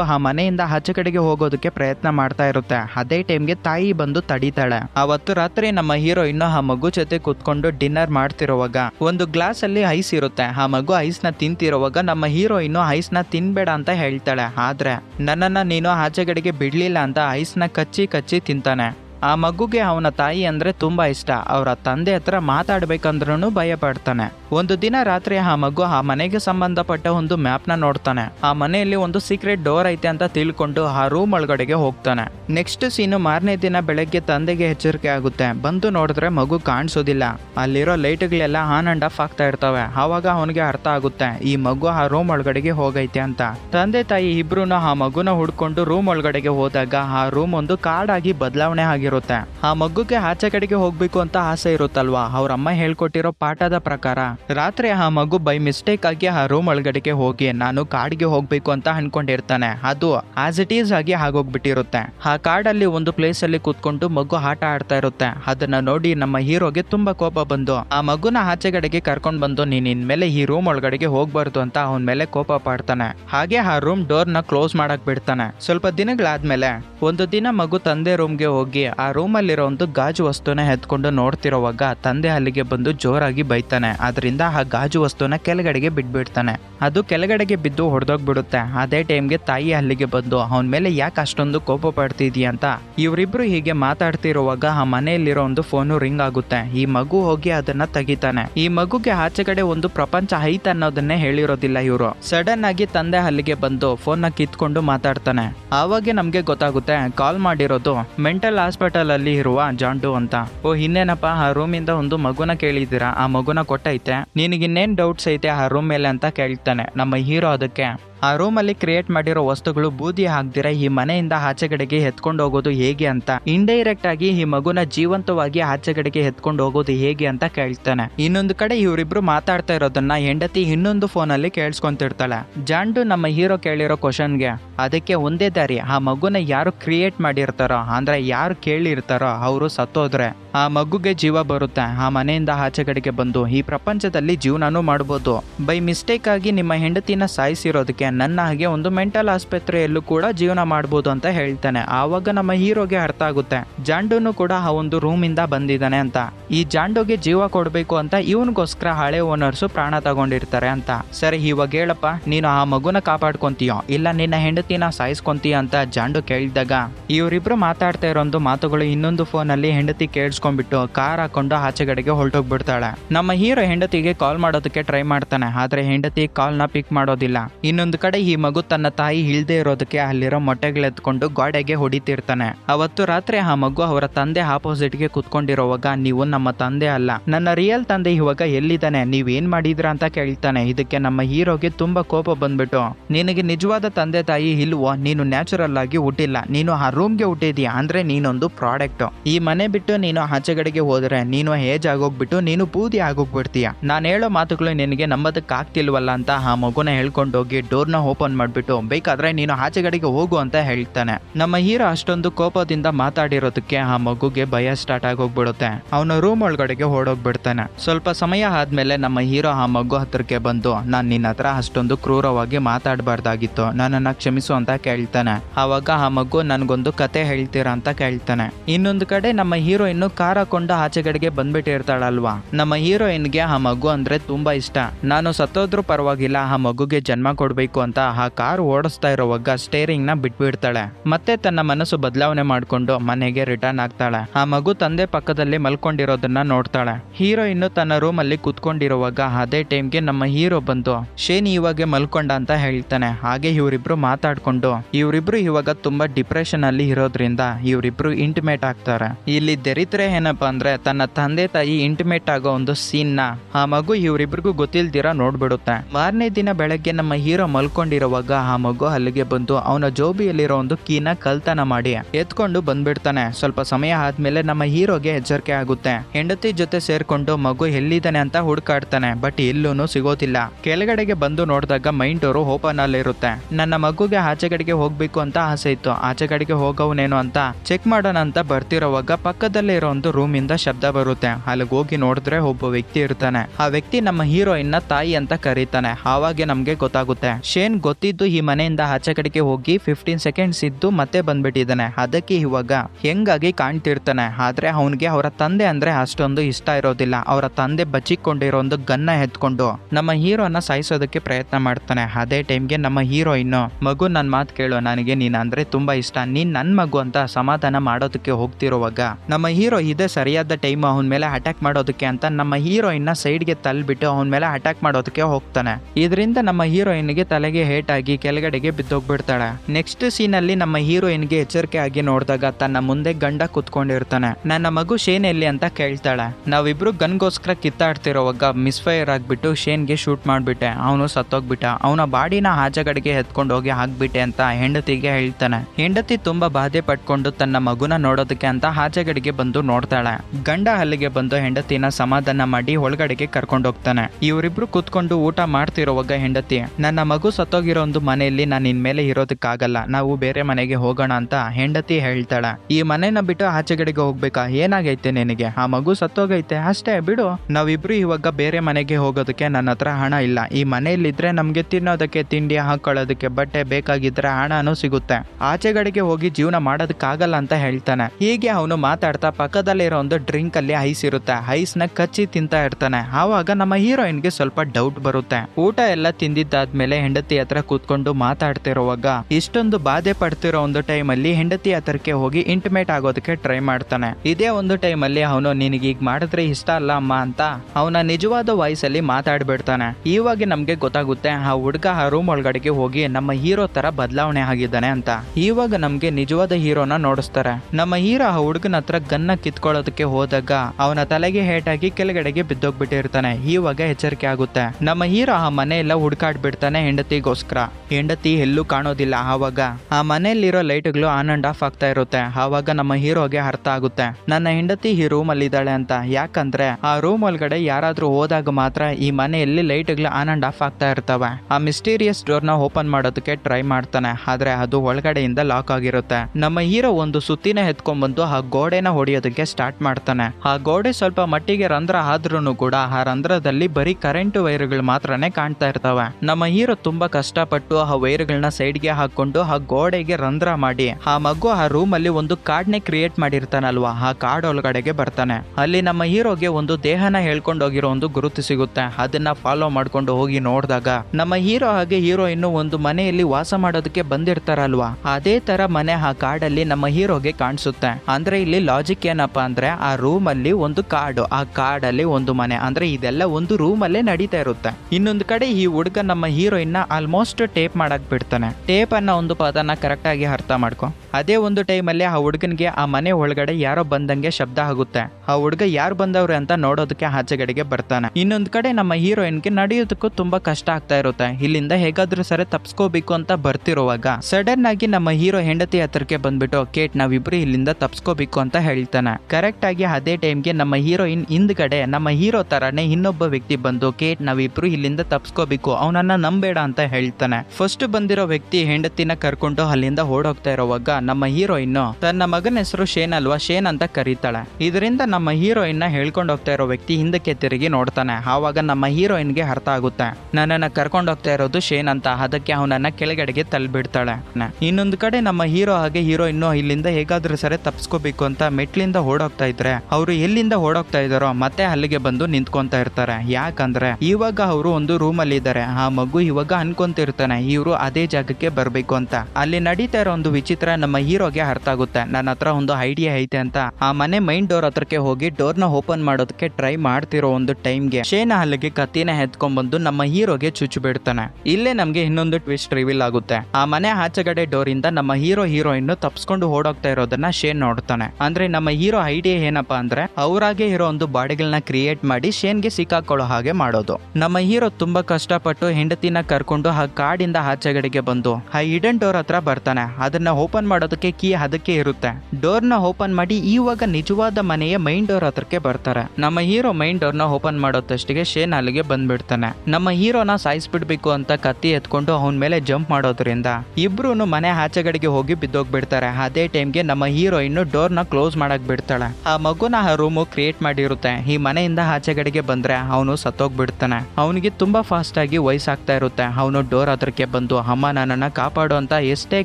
ಆ ಮನೆಯಿಂದ ಆಚೆ ಕಡೆಗೆ ಹೋಗೋದಕ್ಕೆ ಪ್ರಯತ್ನ ಮಾಡ್ತಾ ಇರುತ್ತೆ. ಅದೇ ಟೈಮ್ಗೆ ತಾಯಿ ಬಂದು ತಡೀತಾಳೆ. ಅವತ್ತು ರಾತ್ರಿ ನಮ್ಮ ಹೀರೋ ಇನ್ನು ಆ ಮಗು ಜೊತೆ ಕುತ್ಕೊಂಡು ಡಿನ್ನರ್ ಮಾಡ್ತಿರುವಾಗ, ಒಂದು ಗ್ಲಾಸ್ ಅಲ್ಲಿ ಐಸ್ ಇರುತ್ತೆ. ಆ ಮಗು ಐಸ್ನ ತಿಂತಿರುವಾಗ ನಮ್ಮ ಹೀರೋ ಇನ್ನು ಐಸ್ನ ತಿನ್ಬೇಡ ಅಂತ ಹೇಳ್ತಾಳೆ. ಆದ್ರೆ, ನನ್ನನ್ನ ನೀನು ಆಚೆಗಡೆಗೆ ಬಿಡ್ಲಿಲ್ಲ ಅಂತ ಐಸ್ನ ಕಚ್ಚಿ ಕಚ್ಚಿ ತಿಂತಾನೆ. ಆ ಮಗುಗೆ ಅವನ ತಾಯಿ ಅಂದ್ರೆ ತುಂಬಾ ಇಷ್ಟ. ಅವರ ತಂದೆ ಹತ್ರ ಮಾತಾಡ್ಬೇಕಂದ್ರೂ ಭಯ ಪಡ್ತಾನೆ ಒಂದು ದಿನ ರಾತ್ರಿ ಆ ಮಗು ಆ ಮನೆಗೆ ಸಂಬಂಧಪಟ್ಟ ಒಂದು ಮ್ಯಾಪ್ನ ನೋಡ್ತಾನೆ. ಆ ಮನೆಯಲ್ಲಿ ಒಂದು ಸೀಕ್ರೆಟ್ ಡೋರ್ ಐತೆ ಅಂತ ತಿಳ್ಕೊಂಡು ಆ ರೂಮ್ ಒಳಗಡೆಗೆ ಹೋಗ್ತಾನೆ. ನೆಕ್ಸ್ಟ್ ಸೀನು ಮಾರನೇ ದಿನ ಬೆಳಗ್ಗೆ ತಂದೆಗೆ ಎಚ್ಚರಿಕೆ ಆಗುತ್ತೆ. ಬಂದು ನೋಡಿದ್ರೆ ಮಗು ಕಾಣಿಸೋದಿಲ್ಲ. ಅಲ್ಲಿರೋ ಲೈಟ್ಗಳೆಲ್ಲ ಆನ್ ಅಂಡ್ ಆಫ್ ಆಗ್ತಾ ಇರ್ತವೆ. ಆವಾಗ ಅವನಿಗೆ ಅರ್ಥ ಆಗುತ್ತೆ, ಈ ಮಗು ಆ ರೂಮ್ ಒಳಗಡೆಗೆ ಹೋಗೈತೆ ಅಂತ. ತಂದೆ ತಾಯಿ ಇಬ್ರು ಆ ಮಗುನ ಹುಡ್ಕೊಂಡು ರೂಮ್ ಒಳಗಡೆಗೆ ಹೋದಾಗ ಆ ರೂಮ್ ಒಂದು ಕಾಡಾಗಿ ಬದಲಾವಣೆ ಆಗಿರುತ್ತೆ ಆ ಮಗುಗೆ ಆಚೆ ಕಡೆಗೆ ಹೋಗ್ಬೇಕು ಅಂತ ಆಸೆ ಇರುತ್ತಲ್ವಾ? ಅವ್ರ ಅಮ್ಮ ಹೇಳ್ಕೊಟ್ಟಿರೋ ಪಾಠದ ಪ್ರಕಾರ. ರಾತ್ರಿ ಆ ಮಗು ಬೈ ಮಿಸ್ಟೇಕ್ ಆಗಿ ಆ ರೂಮ್ ಒಳಗಡೆಗೆ ಹೋಗಿ ನಾನು ಕಾಡಿಗೆ ಹೋಗ್ಬೇಕು ಅಂತ ಅನ್ಕೊಂಡಿರ್ತಾನೆ. ಅದು ಆಸ್ ಇಟ್ ಈಸ್ ಆಗಿ ಆಗೋಗ್ಬಿಟ್ಟಿರುತ್ತೆ. ಆ ಕಾಡಲ್ಲಿ ಒಂದು ಪ್ಲೇಸ್ ಅಲ್ಲಿ ಕೂತ್ಕೊಂಡು ಮಗು ಆಟ ಆಡ್ತಾ ಇರುತ್ತೆ. ಅದನ್ನ ನೋಡಿ ನಮ್ಮ ಹೀರೋಗೆ ತುಂಬಾ ಕೋಪ ಬಂದು, ಆ ಮಗುನ ಆಚೆಗಡೆಗೆ ಕರ್ಕೊಂಡ್ ಬಂದು, ನೀನ್ ಇನ್ಮೇಲೆ ಈ ರೂಮ್ ಒಳಗಡೆಗೆ ಹೋಗ್ಬಾರ್ದು ಅಂತ ಅವನ ಮೇಲೆ ಕೋಪ ಪಾಡ್ತಾನೆ. ಹಾಗೆ ಆ ರೂಮ್ ಡೋರ್ನ ಕ್ಲೋಸ್ ಮಾಡಕ್ ಬಿಡ್ತಾನೆ. ಸ್ವಲ್ಪ ದಿನಗಳಾದ್ಮೇಲೆ, ಒಂದು ದಿನ ಮಗು ತಂದೆ ರೂಮ್ಗೆ ಹೋಗಿ ರೂಮಲ್ಲಿರೋ ಒಂದು ಗಾಜು ವಸ್ತುನ ಎತ್ಕೊಂಡು ನೋಡ್ತಿರೋವಾಗ ತಂದೆ ಅಲ್ಲಿಗೆ ಬಂದು ಜೋರಾಗಿ ಬೈತಾನೆ. ಅದರಿಂದ ಆ ಗಾಜು ವಸ್ತುನ ಕೆಳಗಡೆಗೆ ಬಿಟ್ಬಿಡ್ತಾನೆ. ಅದು ಕೆಳಗಡೆಗೆ ಬಿದ್ದು ಹೊಡೆದೋಗ್ಬಿಡುತ್ತೆ. ಅದೇ ಟೈಮ್ಗೆ ತಾಯಿ ಅಲ್ಲಿಗೆ ಬಂದು, ಅವನ ಮೇಲೆ ಯಾಕೆ ಅಷ್ಟೊಂದು ಕೋಪ ಪಡ್ತಿದ್ಯಾ ಅಂತ? ಇವರಿಬ್ರು ಹೀಗೆ ಮಾತಾಡ್ತಿರುವಾಗ ಆ ಮನೆಯಲ್ಲಿರೋ ಒಂದು ಫೋನು ರಿಂಗ್ ಆಗುತ್ತೆ. ಈ ಮಗು ಹೋಗಿ ಅದನ್ನ ತೆಗಿತಾನೆ. ಈ ಮಗುಗೆ ಆಚೆ ಕಡೆ ಒಂದು ಪ್ರಪಂಚ ಐತ್ ಅನ್ನೋದನ್ನೇ ಹೇಳಿರೋದಿಲ್ಲ ಇವರು. ಸಡನ್ ಆಗಿ ತಂದೆ ಅಲ್ಲಿಗೆ ಬಂದು ಫೋನ್ನ ಕಿತ್ಕೊಂಡು ಮಾತಾಡ್ತಾನೆ. ಆವಾಗೆ ನಮ್ಗೆ ಗೊತ್ತಾಗುತ್ತೆ, ಕಾಲ್ ಮಾಡಿರೋದು ಮೆಂಟಲ್ ಹಾಸ್ಪಿಟಲ್ ಅಲ್ಲಿ ಇರುವ ಜಾಂಡು ಅಂತ. ಓ, ಇನ್ನೇನಪ್ಪ? ಆ ರೂಮ್ ಇಂದ ಒಂದು ಮಗುನ ಕೇಳಿದ್ದೀರಾ? ಆ ಮಗುನ ಕೊಟ್ಟೈತೆ. ನಿನಗಿನ್ನೇನ್ ಡೌಟ್ಸ್ ಐತೆ ಆ ರೂಮ್ ಮೇಲೆ ಅಂತ ಕೇಳ್ತಾನೆ ನಮ್ಮ ಹೀರೋ ಅದಕ್ಕೆ. ಆ ರೂಮಲ್ಲಿ ಕ್ರಿಯೇಟ್ ಮಾಡಿರೋ ವಸ್ತುಗಳು ಬೂದಿ ಹಾಕ್ದಿರ ಈ ಮನೆಯಿಂದ ಆಚೆಗಡೆಗೆ ಎತ್ಕೊಂಡು ಹೋಗೋದು ಹೇಗೆ ಅಂತ. ಇಂಡೈರೆಕ್ಟ್ ಆಗಿ ಈ ಮಗುನ ಜೀವಂತವಾಗಿ ಆಚೆಗಡೆಗೆ ಎತ್ಕೊಂಡು ಹೋಗೋದು ಹೇಗೆ ಅಂತ ಕೇಳ್ತಾನೆ. ಇನ್ನೊಂದು ಕಡೆ ಇವರಿಬ್ರು ಮಾತಾಡ್ತಾ ಇರೋದನ್ನ ಹೆಂಡತಿ ಇನ್ನೊಂದು ಫೋನಲ್ಲಿ ಕೇಳಿಸ್ಕೊಂತಿರ್ತಾಳೆ. ಜಾಂಡು ನಮ್ಮ ಹೀರೋ ಕೇಳಿರೋ ಕ್ವಶನ್ಗೆ, ಅದಕ್ಕೆ ಒಂದೇ ದಾರಿ, ಆ ಮಗುನ ಯಾರು ಕ್ರಿಯೇಟ್ ಮಾಡಿರ್ತಾರೋ, ಅಂದ್ರೆ ಯಾರು ಕೇಳಿರ್ತಾರೋ, ಅವರು ಸತ್ತೋದ್ರೆ? ಆ ಮಗುಗೆ ಜೀವ ಬರುತ್ತೆ. ಆ ಮನೆಯಿಂದ ಆಚೆಗಡೆಗೆ ಬಂದು ಈ ಪ್ರಪಂಚದಲ್ಲಿ ಜೀವನನೂ ಮಾಡ್ಬೋದು. ಬೈ ಮಿಸ್ಟೇಕ್ ಆಗಿ ನಿಮ್ಮ ಹೆಂಡತಿನ ಸಾಯಿಸಿರೋದಕ್ಕೆ ನನ್ನ ಹಾಗೆ ಒಂದು ಮೆಂಟಲ್ ಆಸ್ಪತ್ರೆಯಲ್ಲೂ ಕೂಡ ಜೀವನ ಮಾಡ್ಬೋದು ಅಂತ ಹೇಳ್ತಾನೆ. ಆವಾಗ ನಮ್ಮ ಹೀರೋಗೆ ಅರ್ಥ ಆಗುತ್ತೆ. ಜಾಂಡೂನು ಕೂಡ ಆ ಒಂದು ರೂಮಿಂದ ಬಂದಿದ್ದಾನೆ ಅಂತ. ಈ ಜಾಂಡೋಗೆ ಜೀವ ಕೊಡಬೇಕು ಅಂತ ಇವನಿಗೋಸ್ಕರ ಹಳೆ ಓನರ್ಸು ಪ್ರಾಣ ತಗೊಂಡಿರ್ತಾರೆ ಅಂತ. ಸರಿ, ಇವಾಗ ಹೇಳಪ್ಪ, ನೀನು ಆ ಮಗುನ ಕಾಪಾಡ್ಕೊಂತೀಯೋ? ಇಲ್ಲ, ನಿನ್ನ ಹೆಂಡತಿನ ಸಾಯಿಸ್ಕೊಂತೀಯ ಅಂತ ಜಾಂಡು ಕೇಳಿದಾಗ. ಇವರಿಬ್ರು ಮಾತಾಡ್ತಾ ಇರೋ ಮಾತುಗಳು ಇನ್ನೊಂದು ಫೋನಲ್ಲಿ ಹೆಂಡತಿ ಕೇಳಿಸ್ಕೊಂಡ್ಬಿಟ್ಟು ಕಾರ್ ಹಾಕೊಂಡು ಆಚೆಗಡೆಗೆ ಹೊರಟೋಗ್ಬಿಡ್ತಾಳೆ. ನಮ್ಮ ಹೀರೋ ಹೆಂಡತಿಗೆ ಕಾಲ್ ಮಾಡೋದಕ್ಕೆ ಟ್ರೈ ಮಾಡ್ತಾನೆ, ಆದ್ರೆ ಹೆಂಡತಿ ಕಾಲ್ನ ಪಿಕ್ ಮಾಡೋದಿಲ್ಲ. ಇನ್ನೊಂದು ಕಡೆ ಈ ಮಗು ತನ್ನ ತಾಯಿ ಇಳ್ದೇ ಇರೋದಕ್ಕೆ ಅಲ್ಲಿರೋ ಮೊಟ್ಟೆಗಳೆತ್ಕೊಂಡು ಗೋಡೆಗೆ ಹೊಡಿತಿರ್ತಾನೆ. ಅವತ್ತು ರಾತ್ರಿ ಆ ಮಗು ಅವರ ತಂದೆ ಆಪೋಸಿಟ್ಗೆ ಕುತ್ಕೊಂಡಿರೋವಾಗ, ನೀವು ನಮ್ಮ ತಂದೆ ಅಲ್ಲ. ನನ್ನ ರಿಯಲ್ ತಂದೆ ಇವಾಗ ಎಲ್ಲಿದ್ದಾನೆ? ನೀವೇನ್ ಮಾಡಿದ್ರ ಅಂತ ಕೇಳ್ತಾನೆ. ಇದಕ್ಕೆ ನಮ್ಮ ಹೀರೋಗೆ ತುಂಬಾ ಕೋಪ ಬಂದ್ಬಿಟ್ಟು, ನಿನಗೆ ನಿಜವಾದ ತಂದೆ ತಾಯಿ ಇಲ್ವೋ? ನೀನು ನ್ಯಾಚುರಲ್ ಆಗಿ ಹುಟ್ಟಿಲ್ಲ. ನೀನು ಆ ರೂಮ್ಗೆ ಹುಟ್ಟಿದ್ಯಾ. ಅಂದ್ರೆ ನೀನೊಂದು ಪ್ರಾಡಕ್ಟ್ ಈ ಮನೆ ಬಿಟ್ಟು ನೀನು ಆಚೆಗಡೆಗೆ ಹೋದ್ರೆ, ನೀನು ಏಜ್ ಆಗೋಗ್ಬಿಟ್ಟು ನೀನು ಬೂದಿ ಆಗೋಗ್ಬಿಡ್ತೀಯ. ನಾನು ಹೇಳೋ ಮಾತುಗಳು ನಿನಗೆ ನಂಬದಕ್ಕೆ ಆಗ್ತಿಲ್ವಲ್ಲ ಅಂತ ಆ ಮಗುನ ಹೇಳ್ಕೊಂಡು ಹೋಗಿ ಡೋರ್ನ ಓಪನ್ ಮಾಡ್ಬಿಟ್ಟು, ಬೇಕಾದ್ರೆ ನೀನು ಆಚೆಗಡೆಗೆ ಹೋಗು ಅಂತ ಹೇಳ್ತಾನೆ. ನಮ್ಮ ಹೀರೋ ಅಷ್ಟೊಂದು ಕೋಪದಿಂದ ಮಾತಾಡಿರೋದಕ್ಕೆ ಆ ಮಗುಗೆ ಭಯ ಸ್ಟಾರ್ಟ್ ಆಗೋಗ್ಬಿಡುತ್ತೆ. ಅವನು ರೂಮ್ ಒಳಗಡೆಗೆ ಓಡೋಗ್ಬಿಡ್ತಾನೆ. ಸ್ವಲ್ಪ ಸಮಯ ಆದ್ಮೇಲೆ ನಮ್ಮ ಹೀರೋ ಆ ಮಗು ಹತ್ರಕ್ಕೆ ಬಂದು, ನಾನು ನಿನ್ನ ಹತ್ರ ಅಷ್ಟೊಂದು ಕ್ರೂರವಾಗಿ ಮಾತಾಡಬಾರ್ದಾಗಿತ್ತು. ನನ್ನನ್ನ ಕ್ಷಮಿಸು ಅಂತ ಕೇಳ್ತಾನೆ. ಆವಾಗ ಆ ಮಗು ನನ್ಗೊಂದು ಕತೆ ಹೇಳ್ತೀರಾ ಅಂತ ಕೇಳ್ತಾನೆ. ಇನ್ನೊಂದು ಕಡೆ ನಮ್ಮ ಹೀರೋಯಿನ್ ಕಾರ್ ಹಾಕೊಂಡು ಆಚೆಗಡೆಗೆ ಬಂದ್ಬಿಟ್ಟಿರ್ತಾಳಲ್ವಾ ನಮ್ಮ ಹೀರೋಯಿನ್ಗೆ ಆ ಮಗು ಅಂದ್ರೆ ತುಂಬಾ ಇಷ್ಟ. ನಾನು ಸತ್ತೋದ್ರೂ ಪರವಾಗಿಲ್ಲ, ಆ ಮಗುಗೆ ಜನ್ಮ ಕೊಡ್ಬೇಕು ಅಂತ ಆ ಕಾರ್ ಓಡಿಸ್ತಾ ಇರೋವಾಗ ಸ್ಟೇರಿಂಗ್ನ ಬಿಟ್ಬಿಡ್ತಾಳೆ. ಮತ್ತೆ ತನ್ನ ಮನಸ್ಸು ಬದಲಾವಣೆ ಮಾಡ್ಕೊಂಡು ಮನೆಗೆ ರಿಟರ್ನ್ ಆಗ್ತಾಳೆ. ಆ ಮಗು ತಂದೆ ಪಕ್ಕದಲ್ಲಿ ಮಲ್ಕೊಂಡಿರೋದನ್ನ ನೋಡ್ತಾಳೆ. ಹೀರೋಯಿನ್ ತನ್ನ ರೂಮ್ ಅಲ್ಲಿ ಕುತ್ಕೊಂಡಿರುವಾಗ ಅದೇ ಟೈಮ್ಗೆ ನಮ್ಮ ಹೀರೋ ಬಂದು, ಶೇನಿ ಇವಾಗ ಮಲ್ಕೊಂಡ ಅಂತ ಹೇಳ್ತಾನೆ. ಹಾಗೆ ಇವರಿಬ್ರು ಮಾತಾಡ್ಕೊಂಡು, ಇವರಿಬ್ರು ಇವಾಗ ತುಂಬಾ ಡಿಪ್ರೆಷನ್ ಅಲ್ಲಿ ಇರೋದ್ರಿಂದ ಇವರಿಬ್ರು ಇಂಟಿಮೇಟ್ ಆಗ್ತಾರೆ. ಇಲ್ಲಿ ದರಿದ್ರೆ ಏನಪ್ಪಾ ಅಂದ್ರೆ ತನ್ನ ತಂದೆ ತಾಯಿ ಇಂಟಿಮೇಟ್ ಆಗೋ ಒಂದು ಸೀನ್ನ ಆ ಮಗು ಇವರಿಬ್ರಿಗೂ ಗೊತ್ತಿಲ್ದಿರ ನೋಡ್ಬಿಡುತ್ತೆ. ಮಾರನೇ ದಿನ ಬೆಳಗ್ಗೆ ನಮ್ಮ ಹೀರೋ ಮಲ್ಕೊಂಡಿರುವಾಗ ಆ ಮಗು ಅಲ್ಲಿಗೆ ಬಂದು ಅವನ ಜೋಬಿಯಲ್ಲಿರೋ ಒಂದು ಕೀನ ಕಲ್ತನ ಮಾಡಿ ಎತ್ಕೊಂಡು ಬಂದ್ಬಿಡ್ತಾನೆ. ಸ್ವಲ್ಪ ಸಮಯ ಆದ್ಮೇಲೆ ನಮ್ಮ ಹೀರೋಗೆ ಎಚ್ಚರಿಕೆ ಆಗುತ್ತೆ. ಹೆಂಡತಿ ಜೊತೆ ಸೇರ್ಕೊಂಡು ಮಗು ಎಲ್ಲಿದ್ದಾನೆ ಅಂತ ಹುಡುಕಾಡ್ತಾನೆ, ಬಟ್ ಎಲ್ಲೂನು ಸಿಗೋದಿಲ್ಲ. ಕೆಳಗಡೆಗೆ ಬಂದು ನೋಡಿದಾಗ ಮೈಂಡ್ ಡೋರು ಓಪನ್ ಅಲ್ಲಿರುತ್ತೆ ನನ್ನ ಮಗುಗೆ ಆಚೆಗಡೆಗೆ ಹೋಗ್ಬೇಕು ಅಂತ ಆಸೆ ಇತ್ತು. ಆಚೆಗಡೆಗೆ ಹೋಗವನೇನು ಅಂತ? ಚೆಕ್ ಮಾಡೋಣ ಅಂತ ಬರ್ತಿರೋವಾಗ ಪಕ್ಕದಲ್ಲೇ ಇರೋ ಒಂದು ರೂಮ್ ಇಂದ ಶಬ್ದ ಬರುತ್ತೆ. ಅಲ್ಲಿಗೆ ಹೋಗಿ ನೋಡಿದ್ರೆ ಒಬ್ಬ ವ್ಯಕ್ತಿ ಇರ್ತಾನೆ. ಆ ವ್ಯಕ್ತಿ ನಮ್ಮ ಹೀರೋಯಿನ್ನ ತಾಯಿ ಅಂತ ಕರೀತಾನೆ. ಆವಾಗೆ ನಮ್ಗೆ ಗೊತ್ತಾಗುತ್ತೆ. ಶೇನ್ ಗೊತ್ತಿದ್ದು ಈ ಮನೆಯಿಂದ ಆಚೆ ಕಡೆಗೆ ಹೋಗಿ ಫಿಫ್ಟೀನ್ ಸೆಕೆಂಡ್ಸ್ ಇದ್ದು ಮತ್ತೆ ಬಂದ್ಬಿಟ್ಟಿದ್ದಾನೆ. ಅದಕ್ಕೆ ಇವಾಗ ಹೆಂಗಾಗಿ ಕಾಣ್ತಿರ್ತಾನೆ. ಆದ್ರೆ ಅವನಿಗೆ ಅವರ ತಂದೆ ಅಂದ್ರೆ ಅಷ್ಟೊಂದು ಇಷ್ಟ ಇರೋದಿಲ್ಲ. ಅವರ ತಂದೆ ಬಚ್ಚಿಕೊಂಡಿರೋ ಒಂದು ಗನ್ನ ಎತ್ಕೊಂಡು ನಮ್ಮ ಹೀರೋನ ಸಾಯಿಸೋದಕ್ಕೆ ಪ್ರಯತ್ನ ಮಾಡ್ತಾನೆ. ಅದೇ ಟೈಮ್ಗೆ ನಮ್ಮ ಹೀರೋಯಿನ್ ಮಗು ನನ್ನ ಮಾತು ಕೇಳು. ನನಗೆ ನೀನ್ ಅಂದ್ರೆ ತುಂಬಾ ಇಷ್ಟ. ನೀನ್ ನನ್ನ ಮಗು ಅಂತ ಸಮಾಧಾನ ಮಾಡೋದಕ್ಕೆ ಹೋಗ್ತಿರುವಾಗ ನಮ್ಮ ಹೀರೋ ಇದೇ, ಸರಿಯಾದ ಟೈಮ್ ಅವನ ಮೇಲೆ ಅಟ್ಯಾಕ್ ಮಾಡೋದಕ್ಕೆ ಅಂತ ನಮ್ಮ ಹೀರೋಯಿನ್ನ ಸೈಡ್ಗೆ ತಳ್ಳಿಬಿಟ್ಟು ಅವನ ಮೇಲೆ ಅಟ್ಯಾಕ್ ಮಾಡೋದಕ್ಕೆ ಹೋಗ್ತಾನೆ. ಇದರಿಂದ ನಮ್ಮ ಹೀರೋಯಿನ್ಗೆ ತಲೆಗೆ ಹೇಟ್ ಆಗಿ ಕೆಳಗಡೆಗೆ ಬಿದ್ದೋಗ್ಬಿಡ್ತಾಳೆ. ನೆಕ್ಸ್ಟ್ ಸೀನ್ ಅಲ್ಲಿ ನಮ್ಮ ಹೀರೋಯಿನ್ಗೆ ಎಚ್ಚರಿಕೆ ಆಗಿ ನೋಡಿದಾಗ ತನ್ನ ಮುಂದೆ ಗಂಡ ಕುತ್ಕೊಂಡಿರ್ತಾನೆ. ನನ್ನ ಮಗು ಶೇನ್ ಎಲ್ಲಿ ಅಂತ ಕೇಳ್ತಾಳೆ. ನಾವಿಬ್ರು ಗನ್ಗೋಸ್ಕರ ಕಿತ್ತಾಡ್ತಿರೋವಾಗ ಮಿಸ್ ಮಿಸ್ಫೈರ್ ಆಗ್ಬಿಟ್ಟು ಶೇನ್ಗೆ ಶೂಟ್ ಮಾಡ್ಬಿಟ್ಟೆ. ಅವನು ಸತ್ತೋಗ್ಬಿಟ್ಟ. ಅವನ ಬಾಡಿನ ಆಜಗಡೆಗೆ ಎತ್ಕೊಂಡು ಹೋಗಿ ಹಾಕ್ಬಿಟ್ಟೆ ಅಂತ ಹೆಂಡತಿಗೆ ಹೇಳ್ತಾನೆ. ಹೆಂಡತಿ ತುಂಬಾ ಬಾಧೆ ಪಟ್ಕೊಂಡು ತನ್ನ ಮಗುನ ನೋಡೋದಕ್ಕೆ ಅಂತ ಆಜಗಡೆಗೆ ಬಂದು ನೋಡ್ತಾಳೆ. ಗಂಡ ಅಲ್ಲಿಗೆ ಬಂದು ಹೆಂಡತಿನ ಸಮಾಧಾನ ಮಾಡಿ ಒಳಗಡೆಗೆ ಕರ್ಕೊಂಡು ಹೋಗ್ತಾನೆ. ಇವರಿಬ್ರು ಕೂತ್ಕೊಂಡು ಊಟ ಮಾಡ್ತಿರೋವಾಗ ಹೆಂಡತಿ, ನನ್ನ ಮಗು ಸತ್ತೋಗಿರೋ ಒಂದು ಮನೆಯಲ್ಲಿ ನಾನು ಇನ್ಮೇಲೆ ಇರೋದಕ್ಕಾಗಲ್ಲ, ನಾವು ಬೇರೆ ಮನೆಗೆ ಹೋಗೋಣ ಅಂತ ಹೆಂಡತಿ ಹೇಳ್ತಾಳೆ. ಈ ಮನೆನ ಬಿಟ್ಟು ಆಚೆಗಡೆಗೆ ಹೋಗ್ಬೇಕಾ? ಏನಾಗೈತೆ ನಿನಗೆ? ಆ ಮಗು ಸತ್ತೋಗೈತೆ? ಅಷ್ಟೇ, ಬಿಡು. ನಾವಿಬ್ರು ಇವಾಗ ಬೇರೆ ಮನೆಗೆ ಹೋಗೋದಕ್ಕೆ ನನ್ನ ಹತ್ರ ಹಣ ಇಲ್ಲ. ಈ ಮನೆಯಲ್ಲಿದ್ರೆ ನಮ್ಗೆ ತಿನ್ನೋದಕ್ಕೆ ತಿಂಡಿ ಹಾಕೊಳ್ಳೋದಕ್ಕೆ ಬಟ್ಟೆ ಬೇಕಾಗಿದ್ರೆ ಹಣನೂ ಸಿಗುತ್ತೆ. ಆಚೆಗಡೆಗೆ ಹೋಗಿ ಜೀವನ ಮಾಡೋದಕ್ಕಾಗಲ್ಲ ಅಂತ ಹೇಳ್ತಾನೆ. ಹೀಗೆ ಅವನು ಮಾತಾಡ್ತಾ ಪಕ್ಕದಲ್ಲಿರೋ ಒಂದು ಡ್ರಿಂಕ್ ಅಲ್ಲಿ ಐಸ್ ಇರುತ್ತೆ. ಐಸ್ನ ಕಚ್ಚಿ ತಿಂತಾ ಇರ್ತಾನೆ. ಆವಾಗ ನಮ್ಮ ಹೀರೋಯಿನ್ಗೆ ಸ್ವಲ್ಪ ಡೌಟ್ ಬರುತ್ತೆ. ಊಟ ಎಲ್ಲ ತಿಂದಿದ್ದಾದ್ಮೇಲೆ ಹೆಂಡತಿ ಹತ್ರ ಕೂತ್ಕೊಂಡು ಮಾತಾಡ್ತಿರುವಾಗ ಇಷ್ಟೊಂದು ಬಾಧೆ ಪಡ್ತಿರೋ ಒಂದು ಟೈಮ್ ಅಲ್ಲಿ ಹೆಂಡತಿ ಹತ್ರಕ್ಕೆ ಹೋಗಿ ಇಂಟಿಮೇಟ್ ಆಗೋದಕ್ಕೆ ಟ್ರೈ ಮಾಡ್ತಾನೆ. ಇದೇ ಒಂದು ಟೈಮ್ ಅಲ್ಲಿ ಅವನು, ನಿನಗೆ ಈಗ ಮಾಡಿದ್ರೆ ಇಷ್ಟ ಅಲ್ಲ ಅಮ್ಮ ಅಂತ ಅವನ ನಿಜವಾದ ವಾಯ್ಸಲ್ಲಿ ಮಾತಾಡ್ಬಿಡ್ತಾನೆ. ಇವಾಗ ನಮ್ಗೆ ಗೊತ್ತಾಗುತ್ತೆ, ಆ ಹುಡುಗ ಆ ರೂಮ್ ಒಳಗಡೆಗೆ ಹೋಗಿ ನಮ್ಮ ಹೀರೋ ತರ ಬದಲಾವಣೆ ಆಗಿದ್ದಾನೆ ಅಂತ. ಇವಾಗ ನಮ್ಗೆ ನಿಜವಾದ ಹೀರೋನ ನೋಡಿಸ್ತಾರೆ. ನಮ್ಮ ಹೀರೋ ಆ ಹುಡುಗನ ಹತ್ರ ಗನ್ನ ಕಿತ್ಕೊಳ್ಳೋದಕ್ಕೆ ಹೋದಾಗ ಅವನ ತಲೆಗೆ ಹೇಟಾಗಿ ಕೆಳಗಡೆಗೆ ಬಿದ್ದೋಗ್ಬಿಟ್ಟಿರ್ತಾನೆ. ಈವಾಗ ಎಚ್ಚರಿಕೆ ಆಗುತ್ತೆ. ನಮ್ಮ ಹೀರೋ ಆ ಮನೆಯೆಲ್ಲ ಹುಡ್ಕಾಡ್ಬಿಡ್ತಾನೆ ಹೆಂಡತಿಗೋಸ್ಕರ. ಹೆಂಡತಿ ಎಲ್ಲೂ ಕಾಣೋದಿಲ್ಲ. ಆವಾಗ ಆ ಮನೆಯಲ್ಲಿರೋ ಲೈಟ್ಗಳು ಆನ್ ಅಂಡ್ ಆಫ್ ಆಗ್ತಾ ಇರುತ್ತೆ. ಆವಾಗ ನಮ್ಮ ಹೀರೋಗೆ ಅರ್ಥ ಆಗುತ್ತೆ. ನನ್ನ ಹೆಂಡತಿ ಈ ರೂಮ್ ಅಲ್ಲಿ ಇದ್ದಾಳೆ ಅಂತ. ಯಾಕಂದ್ರೆ ಆ ರೂಮ್ ಒಳಗಡೆ ಯಾರಾದ್ರೂ ಹೋದಾಗ ಮಾತ್ರ ಈ ಮನೆಯಲ್ಲಿ ಲೈಟ್ಗಳು ಆನ್ ಅಂಡ್ ಆಫ್ ಆಗ್ತಾ ಇರ್ತವೆ. ಆ ಮಿಸ್ಟೀರಿಯಸ್ ಡೋರ್ನ ಓಪನ್ ಮಾಡೋದಕ್ಕೆ ಟ್ರೈ ಮಾಡ್ತಾನೆ. ಆದ್ರೆ ಅದು ಒಳಗಡೆಯಿಂದ ಲಾಕ್ ಆಗಿರುತ್ತೆ. ನಮ್ಮ ಹೀರೋ ಒಂದು ಸುತ್ತಿನ ಎತ್ಕೊಂಡ್ಬಂದು ಆ ಗೋಡೆನ ಹೊಡೆಯೋದಕ್ಕೆ ಸ್ಟಾರ್ಟ್ ಮಾಡ್ತಾನೆ. ಆ ಗೋಡೆ ಸ್ವಲ್ಪ ಮಟ್ಟಿಗೆ ರಂಧ್ರ ಆದ್ರೂ ಕೂಡ ಆ ರಂಧ್ರದಲ್ಲಿ ಬರೀ ಕರೆಂಟ್ ವೈರ್ಗಳು ಮಾತ್ರನೇ ಕಾಣ್ತಾ ಇರ್ತವೆ. ನಮ್ಮ ಹೀರೋ ತುಂಬಾ ಕಷ್ಟಪಟ್ಟು ಆ ವೈರ್ಗಳನ್ನ ಸೈಡ್ಗೆ ಹಾಕೊಂಡು ಆ ಗೋಡೆಗೆ ರಂಧ್ರ ಮಾಡಿ, ಆ ಮಗು ಆ ರೂಮ್ ಅಲ್ಲಿ ಒಂದು ಕಾರ್ಡ್ನೆ ಕ್ರಿಯೇಟ್ ಮಾಡಿರ್ತಾನಲ್ವಾ, ಆ ಕಾರ್ಡ್ ಒಳಗಡೆಗೆ ಬರ್ತಾನೆ. ಅಲ್ಲಿ ನಮ್ಮ ಹೀರೋಗೆ ಒಂದು ದೇಹನ ಹೇಳ್ಕೊಂಡು ಹೋಗಿರೋ ಒಂದು ಗುರುತು ಸಿಗುತ್ತೆ. ಅದನ್ನ ಫಾಲೋ ಮಾಡ್ಕೊಂಡು ಹೋಗಿ ನೋಡಿದಾಗ, ನಮ್ಮ ಹೀರೋ ಹಾಗೆ ಹೀರೋಯಿನ್ ಒಂದು ಮನೆಯಲ್ಲಿ ವಾಸ ಮಾಡೋದಕ್ಕೆ ಬಂದಿರ್ತಾರಲ್ವಾ, ಅದೇ ತರ ಮನೆ ಆ ಕಾಡಲ್ಲಿ ನಮ್ಮ ಹೀರೋಗೆ ಕಾಣಿಸುತ್ತೆ. ಅಂದ್ರೆ ಇಲ್ಲಿ ಲಾಜಿಕ್ ಏನಪ್ಪಾ ಅಂದ್ರೆ ಆ ರೂಮಲ್ಲಿ ಅಲ್ಲಿ ಒಂದು ಕಾಡು, ಆ ಕಾಡಲ್ಲಿ ಒಂದು ಮನೆ. ಅಂದ್ರೆ ಇದೆಲ್ಲ ಒಂದು ರೂಮಲ್ಲೇ ಅಲ್ಲೇ ನಡೀತಾ ಇರುತ್ತೆ. ಇನ್ನೊಂದು ಕಡೆ ಈ ಹುಡುಗ ನಮ್ಮ ಹೀರೋಯಿನ್ ಆಲ್ಮೋಸ್ಟ್ ಟೇಪ್ ಮಾಡಕ್ ಬಿಡ್ತಾನೆ. ಟೇಪ್ ಅನ್ನೋ ಒಂದು ಪದನ ಕರೆಕ್ಟ್ ಆಗಿ ಅರ್ಥ ಮಾಡ್ಕೊ. ಅದೇ ಒಂದು ಟೈಮಲ್ಲಿ ಆ ಹುಡುಗನಿಗೆ ಆ ಮನೆ ಒಳಗಡೆ ಯಾರೋ ಬಂದಂಗೆ ಶಬ್ದ ಆಗುತ್ತೆ. ಆ ಹುಡುಗ ಯಾರು ಬಂದವ್ರೆ ಅಂತ ನೋಡೋದಕ್ಕೆ ಆಚೆಗಡೆಗೆ ಬರ್ತಾನೆ. ಇನ್ನೊಂದು ಕಡೆ ನಮ್ಮ ಹೀರೋಯಿನ್ಗೆ ನಡೆಯೋದಕ್ಕೂ ತುಂಬಾ ಕಷ್ಟ ಆಗ್ತಾ ಇರುತ್ತೆ. ಇಲ್ಲಿಂದ ಹೇಗಾದ್ರೂ ಸರಿ ತಪ್ಸ್ಕೋಬೇಕು ಅಂತ ಬರ್ತಿರುವಾಗ ಸಡನ್ ಆಗಿ ನಮ್ಮ ಹೀರೋ ಹೆಂಡತಿ ಹತ್ರಕ್ಕೆ ಬಂದ್ಬಿಟ್ಟು ಕೇಟ್, ನಾವಿಬ್ರು ಇಲ್ಲಿಂದ ತಪ್ಸ್ಕೋಬೇಕು ಅಂತ ಹೇಳ್ತಾನೆ. ಕರೆಕ್ಟ್ ಆಗಿ ಅದೇ ಟೈಮ್ಗೆ ನಮ್ಮ ಹೀರೋಯಿನ್ ಹಿಂದ್ಗಡೆ ನಮ್ಮ ಹೀರೋ ತರಾನೇ ಇನ್ನೊಬ್ಬ ವ್ಯಕ್ತಿ ಬಂದು, ಕೇಟ್, ನಾವಿಬ್ರು ಇಲ್ಲಿಂದ ತಪ್ಸ್ಕೋಬೇಕು. ಅವನನ್ನ ನಂಬೇಡ ಅಂತ ಹೇಳ್ತಾನೆ. ಫಸ್ಟ್ ಬಂದಿರೋ ವ್ಯಕ್ತಿ ಹೆಂಡತಿನ ಕರ್ಕೊಂಡು ಅಲ್ಲಿಂದ ಓಡೋಗ್ತಾ ಇರೋವಾಗ ನಮ್ಮ ಹೀರೋಯಿನ್ ತನ್ನ ಮಗನ ಹೆಸರು ಶೇನ್ ಅಲ್ವಾ? ಶೇನ್ ಅಂತ ಕರೀತಾಳೆ. ಇದರಿಂದ ನಮ್ಮ ಹೀರೋಯಿನ್ನ ಹೇಳ್ಕೊಂಡು ಹೋಗ್ತಾ ಇರೋ ವ್ಯಕ್ತಿ ಹಿಂದಕ್ಕೆ ತಿರುಗಿ ನೋಡ್ತಾನೆ. ಆವಾಗ ನಮ್ಮ ಹೀರೋಯಿನ್ಗೆ ಅರ್ಥ ಆಗುತ್ತೆ. ನನ್ನನ್ನ ಕರ್ಕೊಂಡು ಹೋಗ್ತಾ ಇರೋದು ಶೇನ್ ಅಂತ. ಅದಕ್ಕೆ ಅವನನ್ನ ಕೆಳಗಡೆಗೆ ತಳ್ಳಿಬಿಡ್ತಾಳೆ. ಇನ್ನೊಂದು ಕಡೆ ನಮ್ಮ ಹೀರೋ ಹಾಗೆ ಹೀರೋಯಿನ್ ಇಲ್ಲಿಂದ ಹೇಗಾದ್ರೂ ಸರಿ ತಪ್ಸ್ಕೋಬೇಕು ಅಂತ ಮೆಟ್ಲಿಂದ ಓಡೋಗ್ತಾ ಇದ್ರೆ ಅವರು ಎಲ್ಲಿಂದ ಓಡೋಗ್ತಾ ಇದಾರೋ ಮತ್ತೆ ಅಲ್ಲಿಗೆ ಬಂದು ನಿಂತ್ಕೊಂತ ಇರ್ತಾರೆ. ಯಾಕಂದ್ರೆ ಇವಾಗ ಅವರು ಒಂದು ರೂಮ್ ಅಲ್ಲಿ ಇದ್ದಾರೆ. ಆ ಮಗು ಇವಾಗ ಅನ್ಕೊಂತಿರ್ತಾನೆ ಇವರು ಅದೇ ಜಾಗಕ್ಕೆ ಬರ್ಬೇಕು ಅಂತ. ಅಲ್ಲಿ ನಡೀತಾ ಇರೋ ಒಂದು ವಿಚಿತ್ರ ನಮ್ಮ ಹೀರೋಗೆ ಅರ್ಥ ಆಗುತ್ತೆ. ನನ್ನ ಹತ್ರ ಒಂದು ಐಡಿಯಾ ಐತೆ ಅಂತ. ಆ ಮನೆ ಮೈನ್ ಡೋರ್ ಹತ್ರಕ್ಕೆ ಹೋಗಿ ಡೋರ್ನ ಓಪನ್ ಮಾಡೋದಕ್ಕೆ ಟ್ರೈ ಮಾಡ್ತಿರೋ ಒಂದು ಟೈಮ್ಗೆ ಶೇನ ಅಲ್ಲಿಗೆ ಕತ್ತಿನ ಎತ್ಕೊಂಡ್ ಬಂದು ನಮ್ಮ ಹೀರೋಗೆ ಚುಚ್ಚು ಬಿಡ್ತಾನೆ. ಇಲ್ಲೇ ನಮ್ಗೆ ಇನ್ನೊಂದು ಟ್ವಿಸ್ಟ್ ರಿವೀಲ್ ಆಗುತ್ತೆ. ಆ ಮನೆ ಆಚೆಗಡೆ ಡೋರ್ ಇಂದ ನಮ್ಮ ಹೀರೋ ಹೀರೋಯಿನ್ ತಪ್ಸ್ಕೊಂಡು ಓಡೋಗ್ತಾ ಇರೋದನ್ನ ಶೇನ್ ನೋಡ್ತಾನೆ. ಅಂದ್ರೆ ನಮ್ಮ ಹೀರೋ ಐಡಿಯಾ ಏನಪ್ಪಾ ಅಂದ್ರೆ ಅವರಾಗೆ ಇರೋ ಒಂದು ಬಾಡಿಗಳನ್ನ ಕ್ರಿಯೇಟ್ ಮಾಡಿ ಶೇನ್ಗೆ ಸಿಕ್ಕಾಕೊಳ್ಳೋ ಹಾಗೆ ಮಾಡೋದು. ನಮ್ಮ ಹೀರೋ ತುಂಬಾ ಕಷ್ಟಪಟ್ಟು ಹೆಂಡತಿನ ಕರ್ಕೊಂಡು ಆ ಕಾಡಿಂದ ಆಚೆಗಡೆಗೆ ಬಂದು ಆ ಹಿಡನ್ ಡೋರ್ ಹತ್ರ ಬರ್ತಾನೆ. ಅದನ್ನ ಓಪನ್ ಮಾಡೋದಕ್ಕೆ ಕೀ ಅದಕ್ಕೆ ಇರುತ್ತೆ. ಡೋರ್ನ ಓಪನ್ ಮಾಡಿ ಇವಾಗ ನಿಜವಾದ ಮನೆಯ ಮೈನ್ ಡೋರ್ ಹತ್ರಕ್ಕೆ ಬರ್ತಾರೆ. ನಮ್ಮ ಹೀರೋ ಮೈನ್ ಡೋರ್ನ ಓಪನ್ ಮಾಡೋದಷ್ಟಿಗೆ ಶೇನ್ ಅಲ್ಲಿಗೆ ಬಂದ್ಬಿಡ್ತಾನೆ. ನಮ್ಮ ಹೀರೋನ ಸಾಯಿಸ್ಬಿಡ್ಬೇಕು ಅಂತ ಕತ್ತಿ ಎತ್ಕೊಂಡು ಅವನ ಮೇಲೆ ಜಂಪ್ ಮಾಡೋದ್ರಿಂದ ಇಬ್ರು ಮನೆ ಆಚೆಗಡೆಗೆ ಹೋಗಿ ಬಿದ್ದೋಗ್ಬಿಡ್ತಾರೆ. ಅದೇ ಟೈಮ್ಗೆ ನಮ್ಮ ಹೀರೋಯಿನ್ ಡೋರ್ನ ಕ್ಲೋಸ್ ಮಾಡಕ್ ಬಿಡ್ತಾಳೆ ಆ ಮಗುನ ಆ ರೂಮು ಕ್ರಿಯೇಟ್ ಮಾಡಿರುತ್ತೆ. ಈ ಮನೆಯಿಂದ ಆಚೆಗಡೆಗೆ ಬಂದ್ರೆ ಅವನು ಸತ್ತೋಗ್ಬಿಡ್ತಾನೆ. ಅವನಿಗೆ ತುಂಬಾ ಫಾಸ್ಟ್ ಆಗಿ ವಯಸ್ಸಾಗ್ತಾ ಇರುತ್ತೆ. ಅವನು ಡೋರ್ ಹತ್ರಕ್ಕೆ ಬಂದು, ಅಮ್ಮ, ನನ್ನನ್ನ ಕಾಪಾಡು ಅಂತ ಎಷ್ಟೇ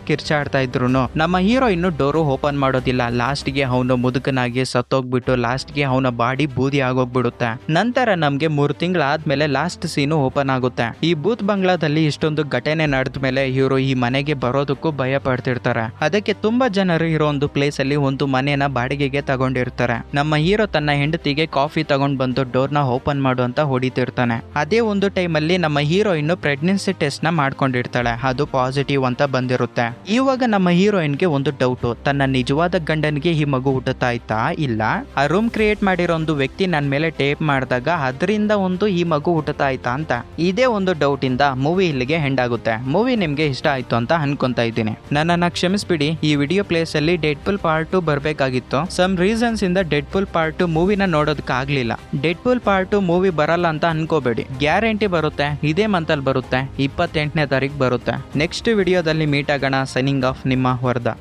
ಕಿರ್ಚಾಡ್ತಾ ಇದ್ರು ನಮ್ಮ ಹೀರೋ ಇನ್ನು ಡೋರು ಓಪನ್ ಮಾಡೋದಿಲ್ಲ. ಲಾಸ್ಟ್ಗೆ ಅವನು ಮುದುಕನಾಗಿ ಸತ್ತೋಗ್ಬಿಟ್ಟು ಲಾಸ್ಟ್ಗೆ ಅವನ ಬಾಡಿ ಬೂದಿ ಆಗೋಗ್ಬಿಡುತ್ತೆ. ನಂತರ ನಮ್ಗೆ ಮೂರು ತಿಂಗಳಾದ್ಮೇಲೆ ಲಾಸ್ಟ್ ಸೀನು ಓಪನ್ ಆಗುತ್ತೆ. ಈ ಬೂತ್ ಬಂಗ್ಲಾದಲ್ಲಿ ಇಷ್ಟೊಂದು ಘಟನೆ ನಡೆದ ಮೇಲೆ ಇವರು ಈ ಮನೆಗೆ ಬರೋದಕ್ಕೂ ಭಯ ಪಡ್ತಿರ್ತಾರೆ. ಅದಕ್ಕೆ ತುಂಬಾ ಜನರು ಇರೋ ಒಂದು ಪ್ಲೇಸ್ ಅಲ್ಲಿ ಒಂದು ಮನೆಯನ್ನ ಬಾಡಿಗೆಗೆ ತಗೊಂಡಿರ್ತಾರೆ. ನಮ್ಮ ಹೀರೋ ತನ್ನ ಹೆಂಡತಿಗೆ ಕಾಫಿ ತಗೊಂಡ್ ಬಂದು ಡೋರ್ನ ಓಪನ್ ಮಾಡು ಅಂತ ಹೊಡಿತಿರ್ತಾನೆ. ಅದೇ ಒಂದು ಟೈಮ್ ಅಲ್ಲಿ ನಮ್ಮ ಹೀರೋಯಿನ್ ಪ್ರೆಗ್ನೆನ್ಸಿ ಟೆಸ್ಟ್ನ ಮಾಡ್ಕೊಂಡಿರ್ತಾಳೆ. ಅದು ಪಾಸಿಟಿವ್ ಅಂತ ಬಂದಿರುತ್ತೆ. ಇವಾಗ ನಮ್ಮ ಹೀರೋಯಿನ್ಗೆ ಒಂದು ಡೌಟ್. ತನ್ನ ನಿಜವಾದ ಗಂಡನಿಗೆ ಈ ಮಗು ಹುಟ್ಟುತ್ತಾ ಇತ್ತಾ? ಇಲ್ಲ. ಆ ರೂಮ್ ಕ್ರಿಯೇಟ್ ಮಾಡಿರೋ ಒಂದು ವ್ಯಕ್ತಿ ನನ್ನ ಮೇಲೆ ಟೇಪ್ ಮಾಡಿದಾಗ ಅದರಿಂದ ಒಂದು ಈ ಮಗು ಹುಟ್ಟುತ್ತಾ ಇತ್ತಾ ಅಂತ. ಇದೇ ಒಂದು ಡೌಟ್ ಇಂದ ಮೂವಿ ಇಲ್ಲಿಗೆ ಹೆಂಡ್ ಆಗುತ್ತೆ. ಮೂವಿ ನಿಮ್ಗೆ ಇಷ್ಟ ಆಯ್ತು ಅಂತ ಅನ್ಕೊಂತ ಇದ್ದೀನಿ. ನನ್ನನ್ನ ಕ್ಷಮಿಸ್ಬಿಡಿ. ಈ ವಿಡಿಯೋ ಪ್ಲೇಸ್ ಅಲ್ಲಿ ಡೆಡ್ ಪಾರ್ಟ್ ಟು ಬರ್ಬೇಕಾಗಿತ್ತು. ಸಮ್ ರೀಸನ್ಸ್ ಇಂದ ಡೆಡ್ ಪುಲ್ ಪಾರ್ಟ್ ಟು ಮೂವಿನ ನೋಡೋದಕ್ಕೆ ಆಗ್ಲಿಲ್ಲ Deadpool part two movie ಬರಲ್ಲ ಅಂತ ಅನ್ಕೋಬೇಡಿ. ಗ್ಯಾರಂಟಿ ಬರುತ್ತೆ, ಇದೇ ಮಂತಲ್ಲಿ ಬರುತ್ತೆ, ಇಪ್ಪತ್ತೆಂಟನೇ ತಾರೀಕು ಬರುತ್ತೆ. ನೆಕ್ಸ್ಟ್ ವಿಡಿಯೋದಲ್ಲಿ ಮೀಟ್ ಆಗೋಣ ಸೈನಿಂಗ್ ಆಫ್ ನಿಮ್ಮ ವರದಾ.